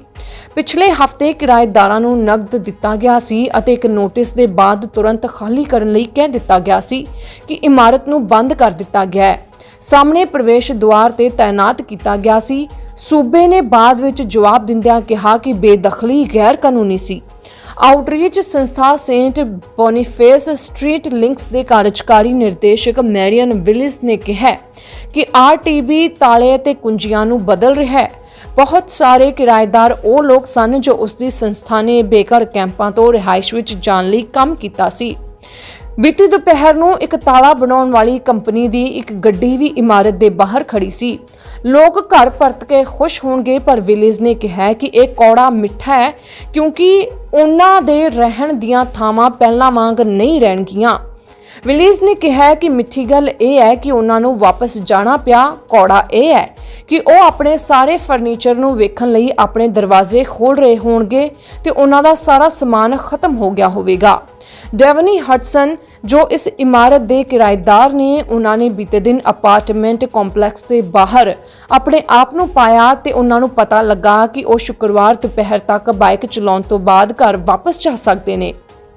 Speaker 1: ਪਿਛਲੇ ਹਫ਼ਤੇ ਕਿਰਾਏਦਾਰਾਂ ਨੂੰ ਨਕਦ ਦਿੱਤਾ ਗਿਆ ਸੀ ਅਤੇ ਇੱਕ ਨੋਟਿਸ ਦੇ ਬਾਅਦ ਤੁਰੰਤ ਖਾਲੀ ਕਰਨ ਲਈ ਕਹਿ ਦਿੱਤਾ ਗਿਆ ਸੀ ਕਿ ਇਮਾਰਤ ਨੂੰ ਬੰਦ ਕਰ ਦਿੱਤਾ ਗਿਆ ਹੈ। ਸਾਹਮਣੇ ਪ੍ਰਵੇਸ਼ ਦੁਆਰ ਤੇ ਤਾਇਨਾਤ ਕੀਤਾ ਗਿਆ ਸੀ। ਸੂਬੇ ਨੇ ਬਾਅਦ ਵਿੱਚ ਜਵਾਬ ਦਿੰਦਿਆਂ ਕਿਹਾ ਕਿ ਬੇਦਖਲੀ ਗੈਰ ਕਾਨੂੰਨੀ ਸੀ। ਆਊਟਰੀਚ ਸੰਸਥਾ ਸੇਂਟ ਬੋਨੀਫੇਸ ਸਟਰੀਟ ਲਿੰਕਸ ਦੇ ਕਾਰਜਕਾਰੀ ਨਿਰਦੇਸ਼ਕ ਮੈਰੀਅਨ ਵਿਲਿਸ ਨੇ ਕਿਹਾ ਕਿ ਆਰਟੀਬੀ ਤਾਲੇ ਅਤੇ ਕੁੰਜੀਆਂ ਨੂੰ ਬਦਲ ਰਿਹਾ ਹੈ। ਬਹੁਤ ਸਾਰੇ ਕਿਰਾਏਦਾਰ ਉਹ ਲੋਕ ਸਨ ਜੋ ਉਸ ਦੀ ਸੰਸਥਾ ਨੇ ਬੇਘਰ ਕੈਂਪਾਂ ਤੋਂ ਰਿਹਾਇਸ਼ ਵਿੱਚ ਜਾਣ ਲਈ ਕੰਮ ਕੀਤਾ ਸੀ। ਬੀਤੀ ਦੁਪਹਿਰ ਨੂੰ ਇੱਕ ਤਾਲਾ ਬਣਾਉਣ ਵਾਲੀ ਕੰਪਨੀ ਦੀ ਇੱਕ ਗੱਡੀ ਵੀ ਇਮਾਰਤ ਦੇ ਬਾਹਰ ਖੜੀ ਸੀ। ਲੋਕ ਘਰ ਪਰਤ ਕੇ ਖੁਸ਼ ਹੋਣਗੇ, ਪਰ ਵਿਲੀਜ਼ ਨੇ ਕਿਹਾ ਕਿ ਇਹ ਕੌੜਾ ਮਿੱਠਾ ਹੈ, ਕਿਉਂਕਿ ਉਹਨਾਂ ਦੇ ਰਹਿਣ ਦੀਆਂ ਥਾਵਾਂ ਪਹਿਲਾਂ ਵਾਂਗ ਨਹੀਂ ਰਹਿਣਗੀਆਂ। ਵਿਲੀਜ਼ ਨੇ ਕਿਹਾ ਕਿ ਮਿੱਠੀ ਗੱਲ ਇਹ ਹੈ ਕਿ ਉਹਨਾਂ ਨੂੰ ਵਾਪਸ ਜਾਣਾ ਪਿਆ। ਕੌੜਾ ਇਹ ਹੈ ਕਿ ਉਹ ਆਪਣੇ ਸਾਰੇ ਫਰਨੀਚਰ ਨੂੰ ਵੇਖਣ ਲਈ ਆਪਣੇ ਦਰਵਾਜ਼ੇ ਖੋਲ ਰਹੇ ਹੋਣਗੇ ਤੇ ਉਹਨਾਂ ਦਾ ਸਾਰਾ ਸਮਾਨ ਖਤਮ ਹੋ ਗਿਆ ਹੋਵੇਗਾ। ਡੈਵਨੀ ਹਟਸਨ ਜੋ ਇਸ ਇਮਾਰਤ ਦੇ ਕਿਰਾਏਦਾਰ ਨੇ, ਉਹਨਾਂ ਨੇ ਬੀਤੇ ਦਿਨ ਅਪਾਰਟਮੈਂਟ ਕੰਪਲੈਕਸ ਦੇ ਬਾਹਰ ਆਪਣੇ ਆਪ ਨੂੰ ਪਾਇਆ ਤੇ ਉਹਨਾਂ ਨੂੰ ਪਤਾ ਲੱਗਾ ਕਿ ਉਹ ਸ਼ੁੱਕਰਵਾਰ ਦੁਪਹਿਰ ਤੱਕ ਬਾਈਕ ਚਲਾਉਣ ਤੋਂ ਬਾਅਦ ਘਰ ਵਾਪਸ ਜਾ ਸਕਦੇ ਨੇ।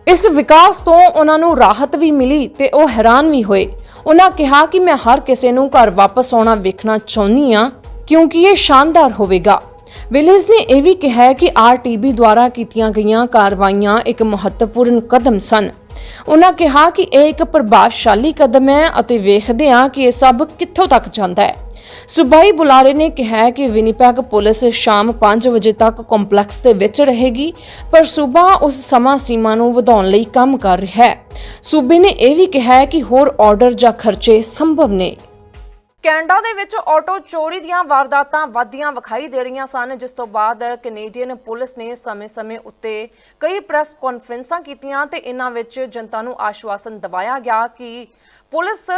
Speaker 1: ਇਸ ਵਿਕਾਸ ਤੋਂ ਉਹਨਾਂ ਨੂੰ ਰਾਹਤ ਵੀ ਮਿਲੀ ਤੇ ਉਹ ਹੈਰਾਨ ਵੀ ਹੋਏ। ਉਹਨਾਂ ਕਿਹਾ ਕਿ ਮੈਂ ਹਰ ਕਿਸੇ ਨੂੰ ਘਰ ਵਾਪਸ ਆਉਣਾ ਵੇਖਣਾ ਚਾਹੁੰਦੀ ਆ ਕਿਉਂਕਿ ਇਹ ਸ਼ਾਨਦਾਰ ਹੋਵੇਗਾ। ਵਿਲਿਸ ਨੇ ਇਹ ਵੀ ਕਿਹਾ ਹੈ ਕਿ ਆਰਟੀਬੀ ਦੁਆਰਾ ਕੀਤੀਆਂ ਗਈਆਂ ਕਾਰਵਾਈਆਂ ਇੱਕ ਮਹੱਤਵਪੂਰਨ ਕਦਮ ਸਨ। ਉਹਨਾਂ ਕਿਹਾ ਕਿ ਇਹ ਇੱਕ ਪ੍ਰਭਾਵਸ਼ਾਲੀ ਕਦਮ ਹੈ ਅਤੇ ਵੇਖਦੇ ਹਾਂ ਕਿ ਇਹ ਸਭ ਕਿੱਥੋਂ ਤੱਕ ਜਾਂਦਾ ਹੈ। ਸੁਬਾਈ ਬੁਲਾਰੇ ਨੇ ਕਿਹਾ ਕਿ ਵਿਨੀਪੈਗ ਪੁਲਿਸ ਸ਼ਾਮ 5 ਵਜੇ ਤੱਕ ਕੰਪਲੈਕਸ ਦੇ ਵਿੱਚ ਰਹੇਗੀ, ਪਰ ਸੂਬਾ ਉਸ ਸਮਾਂ ਸੀਮਾ ਨੂੰ ਵਧਾਉਣ ਲਈ ਕੰਮ ਕਰ ਰਿਹਾ ਹੈ। ਸੂਬੇ ਨੇ ਇਹ ਵੀ ਕਿਹਾ ਕਿ ਹੋਰ ਆਰਡਰ ਜਾਂ ਖਰਚੇ ਸੰਭਵ ਨੇ। ਕੈਨੇਡਾ ਦੇ ਵਿੱਚ ਆਟੋ ਚੋਰੀ ਦੀਆਂ ਵਾਰਦਾਤਾਂ ਵਧਦੀਆਂ ਵਿਖਾਈ ਦੇ ਰਹੀਆਂ ਸਨ, ਜਿਸ ਤੋਂ ਬਾਅਦ ਕੈਨੇਡੀਅਨ ਪੁਲਿਸ ਨੇ ਸਮੇਂ-ਸਮੇਂ ਉੱਤੇ ਕਈ ਪ੍ਰੈਸ ਕਾਨਫਰੰਸਾਂ ਕੀਤੀਆਂ ਤੇ ਇਹਨਾਂ ਵਿੱਚ ਜਨਤਾ ਨੂੰ ਆਸ਼ਵਾਸਨ ਦਿਵਾਇਆ ਗਿਆ ਕਿ ਪੁਲਿਸ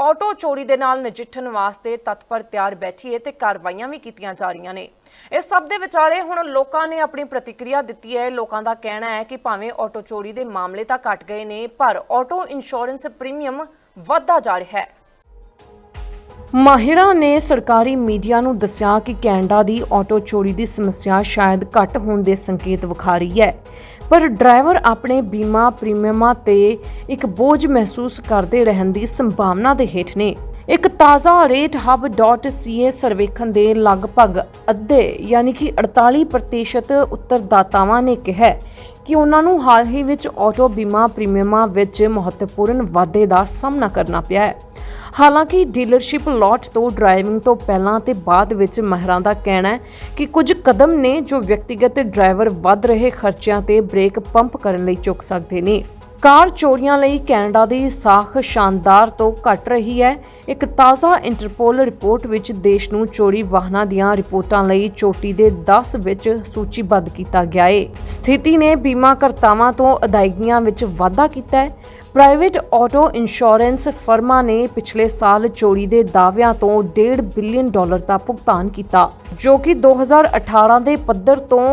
Speaker 1: ਆਟੋ ਚੋਰੀ ਦੇ ਨਾਲ ਨਜਿੱਠਣ ਵਾਸਤੇ ਤਤਪਰ ਤਿਆਰ ਬੈਠੀ ਹੈ ਤੇ ਕਾਰਵਾਈਆਂ ਵੀ ਕੀਤੀਆਂ ਜਾ ਰਹੀਆਂ ਨੇ। ਇਸ ਸਭ ਦੇ ਵਿਚਾਲੇ ਹੁਣ ਲੋਕਾਂ ਨੇ ਆਪਣੀ ਪ੍ਰਤੀਕਿਰਿਆ ਦਿੱਤੀ ਹੈ ਲੋਕਾਂ ਦਾ ਕਹਿਣਾ ਹੈ ਕਿ ਭਾਵੇਂ ਆਟੋ ਚੋਰੀ ਦੇ ਮਾਮਲੇ ਤਾਂ ਘਟ ਗਏ ਨੇ, ਪਰ ਆਟੋ ਇੰਸ਼ੋਰੈਂਸ ਪ੍ਰੀਮੀਅਮ ਵਧਦਾ ਜਾ ਰਿਹਾ ਹੈ। ਮਾਹਿਰਾਂ ਨੇ ਸਰਕਾਰੀ ਮੀਡੀਆ ਨੂੰ ਦੱਸਿਆ ਕਿ ਕੈਨੇਡਾ ਦੀ ਆਟੋ ਚੋਰੀ ਦੀ ਸਮੱਸਿਆ ਸ਼ਾਇਦ ਘੱਟ ਹੋਣ ਦੇ ਸੰਕੇਤ ਵਿਖਾ ਰਹੀ ਹੈ। ਪਰ ਡਰਾਈਵਰ ਆਪਣੇ ਬੀਮਾ ਪ੍ਰੀਮੀਅਮਾਂ ਤੇ ਇੱਕ ਬੋਝ ਮਹਿਸੂਸ ਕਰਦੇ ਰਹਿਣ ਦੀ ਸੰਭਾਵਨਾ ਦੇ ਹੇਠ ਨੇ। ਇੱਕ ਤਾਜ਼ਾ rate.hub.ca ਸਰਵੇਖਣ ਦੇ ਲਗਭਗ ਅੱਧੇ ਯਾਨੀ ਕਿ 48% ਉੱਤਰਦਾਤਾਵਾਂ ਨੇ ਕਿਹਾ ਕਿ ਉਹਨਾਂ ਨੂੰ ਹਾਲ ਹੀ ਵਿੱਚ ਆਟੋ ਬੀਮਾ ਪ੍ਰੀਮੀਅਮਾਂ ਵਿੱਚ ਮਹੱਤਵਪੂਰਨ ਵਾਧੇ ਦਾ ਸਾਹਮਣਾ ਕਰਨਾ ਪਿਆ ਹੈ। ਹਾਲਾਂਕਿ ਡੀਲਰਸ਼ਿਪ ਲਾਟ ਤੋਂ ਡਰਾਈਵਿੰਗ ਤੋਂ ਪਹਿਲਾਂ ਤੇ ਬਾਅਦ ਵਿੱਚ ਮਹਿਰਾਂ ਦਾ ਕਹਿਣਾ ਹੈ ਕਿ ਕੁਝ ਕਦਮ ਨੇ ਜੋ ਵਿਅਕਤੀਗਤ ਡਰਾਈਵਰ ਵੱਧ ਰਹੇ ਖਰਚਿਆਂ ਤੇ ਬ੍ਰੇਕ ਪੰਪ ਕਰਨ ਲਈ ਚੁੱਕ ਸਕਦੇ ਨੇ। ਕਾਰ ਚੋਰੀਆਂ ਲਈ ਕੈਨੇਡਾ ਦੀ ਸਾਖ ਸ਼ਾਨਦਾਰ ਤੋਂ ਘਟ ਰਹੀ ਹੈ। ਇੱਕ ਤਾਜ਼ਾ ਇੰਟਰਪੋਲ ਰਿਪੋਰਟ ਵਿੱਚ ਦੇਸ਼ ਨੂੰ ਚੋਰੀ ਵਾਹਨਾਂ ਦੀਆਂ ਰਿਪੋਰਟਾਂ ਲਈ ਚੋਟੀ ਦੇ 10 ਵਿੱਚ ਸੂਚੀਬੱਧ ਕੀਤਾ ਗਿਆ ਹੈ ਸਥਿਤੀ ਨੇ ਬੀਮਾ ਕਰਤਾਵਾਂ ਤੋਂ ਅਦਾਇਗੀਆਂ ਵਿੱਚ ਵਾਧਾ ਕੀਤਾ ਹੈ। ਪ੍ਰਾਈਵੇਟ ਆਟੋ ਇੰਸ਼ੋਰੈਂਸ ਫਰਮਾਂ ਨੇ ਪਿਛਲੇ ਸਾਲ ਚੋਰੀ ਦੇ ਦਾਅਵਿਆਂ ਤੋਂ 1.5 ਬਿਲੀਅਨ ਡਾਲਰ ਦਾ ਭੁਗਤਾਨ ਕੀਤਾ, ਜੋ ਕਿ 2018 ਦੇ ਪੱਧਰ ਤੋਂ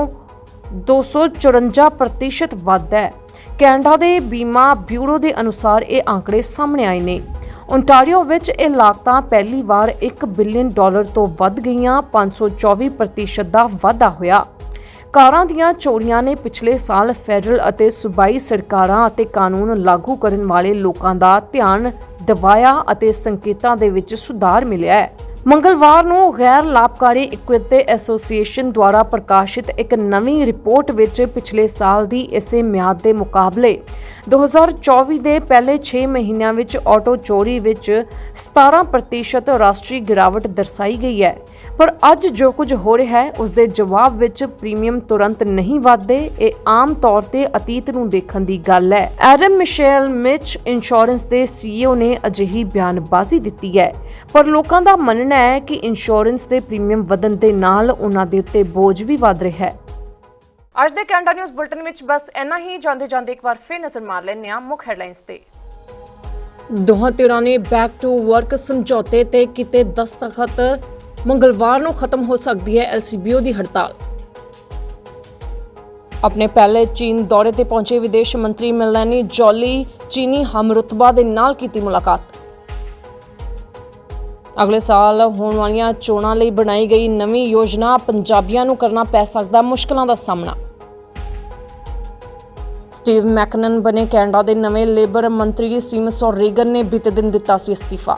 Speaker 1: 254% ਵੱਧ ਹੈ। ਕੈਨੇਡਾ ਦੇ ਬੀਮਾ ਬਿਊਰੋ ਦੇ ਅਨੁਸਾਰ ਇਹ ਆંકੜੇ ਸਾਹਮਣੇ ਆਏ ਨੇ। ਓਨਟਾਰੀਓ ਵਿੱਚ ਇਹ ਲਾਗਤਾਂ ਪਹਿਲੀ ਵਾਰ 1 ਬਿਲੀਅਨ ਡਾਲਰ ਤੋਂ ਵੱਧ ਗਈਆਂ 524% ਦਾ ਵਾਧਾ ਹੋਇਆ। ਕਾਰਾਂ ਦੀਆਂ ਚੋਰੀਆਂ ਨੇ ਪਿਛਲੇ ਸਾਲ ਫੈਡਰਲ ਅਤੇ ਸੂਬਾਈ ਸਰਕਾਰਾਂ ਅਤੇ ਕਾਨੂੰਨ ਲਾਗੂ ਕਰਨ ਵਾਲੇ ਲੋਕਾਂ ਦਾ ਧਿਆਨ ਦਿਵਾਇਆ ਅਤੇ ਸੰਕੇਤਾਂ ਦੇ ਵਿੱਚ ਸੁਧਾਰ ਮਿਲਿਆ ਹੈ। ਮੰਗਲਵਾਰ ਨੂੰ ਗੈਰ ਲਾਭਕਾਰੀ ਇਕਵਿਟੀ ਐਸੋਸੀਏਸ਼ਨ ਦੁਆਰਾ ਪ੍ਰਕਾਸ਼ਿਤ ਇੱਕ ਨਵੀਂ ਰਿਪੋਰਟ ਵਿੱਚ ਪਿਛਲੇ ਸਾਲ ਦੀ ਇਸੇ ਮਿਆਦ ਦੇ ਮੁਕਾਬਲੇ 2024 ਦੇ ਪਹਿਲੇ 6 ਮਹੀਨਿਆਂ ਵਿੱਚ ਆਟੋ ਚੋਰੀ ਵਿੱਚ 17% ਰਾਸ਼ਟਰੀ ਗਿਰਾਵਟ ਦਰਸਾਈ ਗਈ ਹੈ। ਪਰ ਅੱਜ ਜੋ ਕੁਝ ਹੋ ਰਿਹਾ ਹੈ ਉਸ ਦੇ ਜਵਾਬ ਵਿੱਚ ਪ੍ਰੀਮੀਅਮ ਤੁਰੰਤ ਨਹੀਂ ਵਧਦੇ। ਇਹ ਆਮ ਤੌਰ ਤੇ ਅਤੀਤ ਨੂੰ ਦੇਖਣ ਦੀ ਗੱਲ ਹੈ। ਐਡਮ ਮਿਸ਼ੇਲ ਮਿਚ ਇੰਸ਼ੋਰੈਂਸ ਦੇ ਸੀਈਓ ਨੇ ਅਜਿਹੀ ਬਿਆਨਬਾਜ਼ੀ ਦਿੱਤੀ ਹੈ। ਪਰ ਲੋਕਾਂ ਦਾ ਮੰਨਣਾ ਹੈ ਕਿ ਇੰਸ਼ੋਰੈਂਸ ਦੇ ਪ੍ਰੀਮੀਅਮ ਵਧਣ ਦੇ ਨਾਲ ਉਹਨਾਂ ਦੇ ਉੱਤੇ ਬੋਝ ਵੀ ਵਧ ਰਿਹਾ ਹੈ। ਅੱਜ ਦੇ ਕੈਨੇਡਾ ਨਿਊਜ਼ ਬੁਲਟਨ ਵਿੱਚ ਬਸ ਇੰਨਾ ਹੀ। ਜਾਂਦੇ ਜਾਂਦੇ ਇੱਕ ਵਾਰ ਫਿਰ ਨਜ਼ਰ ਮਾਰ ਲੈਂਦੇ ਹਾਂ ਮੁੱਖ ਹੈਡਲਾਈਨਸ ਤੇ। ਦੋਹਾਂ ਧਿਰਾਂ ਨੇ ਬੈਕ ਟੂ ਵਰਕ ਸਮਝੌਤੇ ਤੇ ਕੀਤੇ ਦਸਤਖਤ। ਮੰਗਲਵਾਰ ਨੂੰ ਖਤਮ ਹੋ ਸਕਦੀ ਹੈ ਐਲਸੀਬੀਓ ਦੀ ਹੜਤਾਲ। ਆਪਣੇ ਪਹਿਲੇ ਚੀਨ ਦੌਰੇ ਤੇ ਪਹੁੰਚੇ ਵਿਦੇਸ਼ ਮੰਤਰੀ ਮਿਲੈਨੀ ਜੋਲੀ ਚੀਨੀ ਹਮਰੁਤਬਾ ਦੇ ਨਾਲ ਕੀਤੀ ਮੁਲਾਕਾਤ। ਅਗਲੇ ਸਾਲ ਹੋਣ ਵਾਲੀਆਂ ਚੋਣਾਂ ਲਈ ਬਣਾਈ ਗਈ ਨਵੀਂ ਯੋਜਨਾ ਪੰਜਾਬੀਆਂ ਨੂੰ ਕਰਨਾ ਪੈ ਸਕਦਾ ਮੁਸ਼ਕਲਾਂ ਦਾ ਸਾਹਮਣਾ। ਸਟੀਵ ਮੈਕਨਨ ਬਣੇ ਕੈਨੇਡਾ ਦੇ ਨਵੇਂ ਲੇਬਰ ਮੰਤਰੀ ਸੀਮਸ ਰੀਗਨ ਨੇ ਬੀਤੇ ਦਿਨ ਦਿੱਤਾ ਸੀ ਅਸਤੀਫਾ।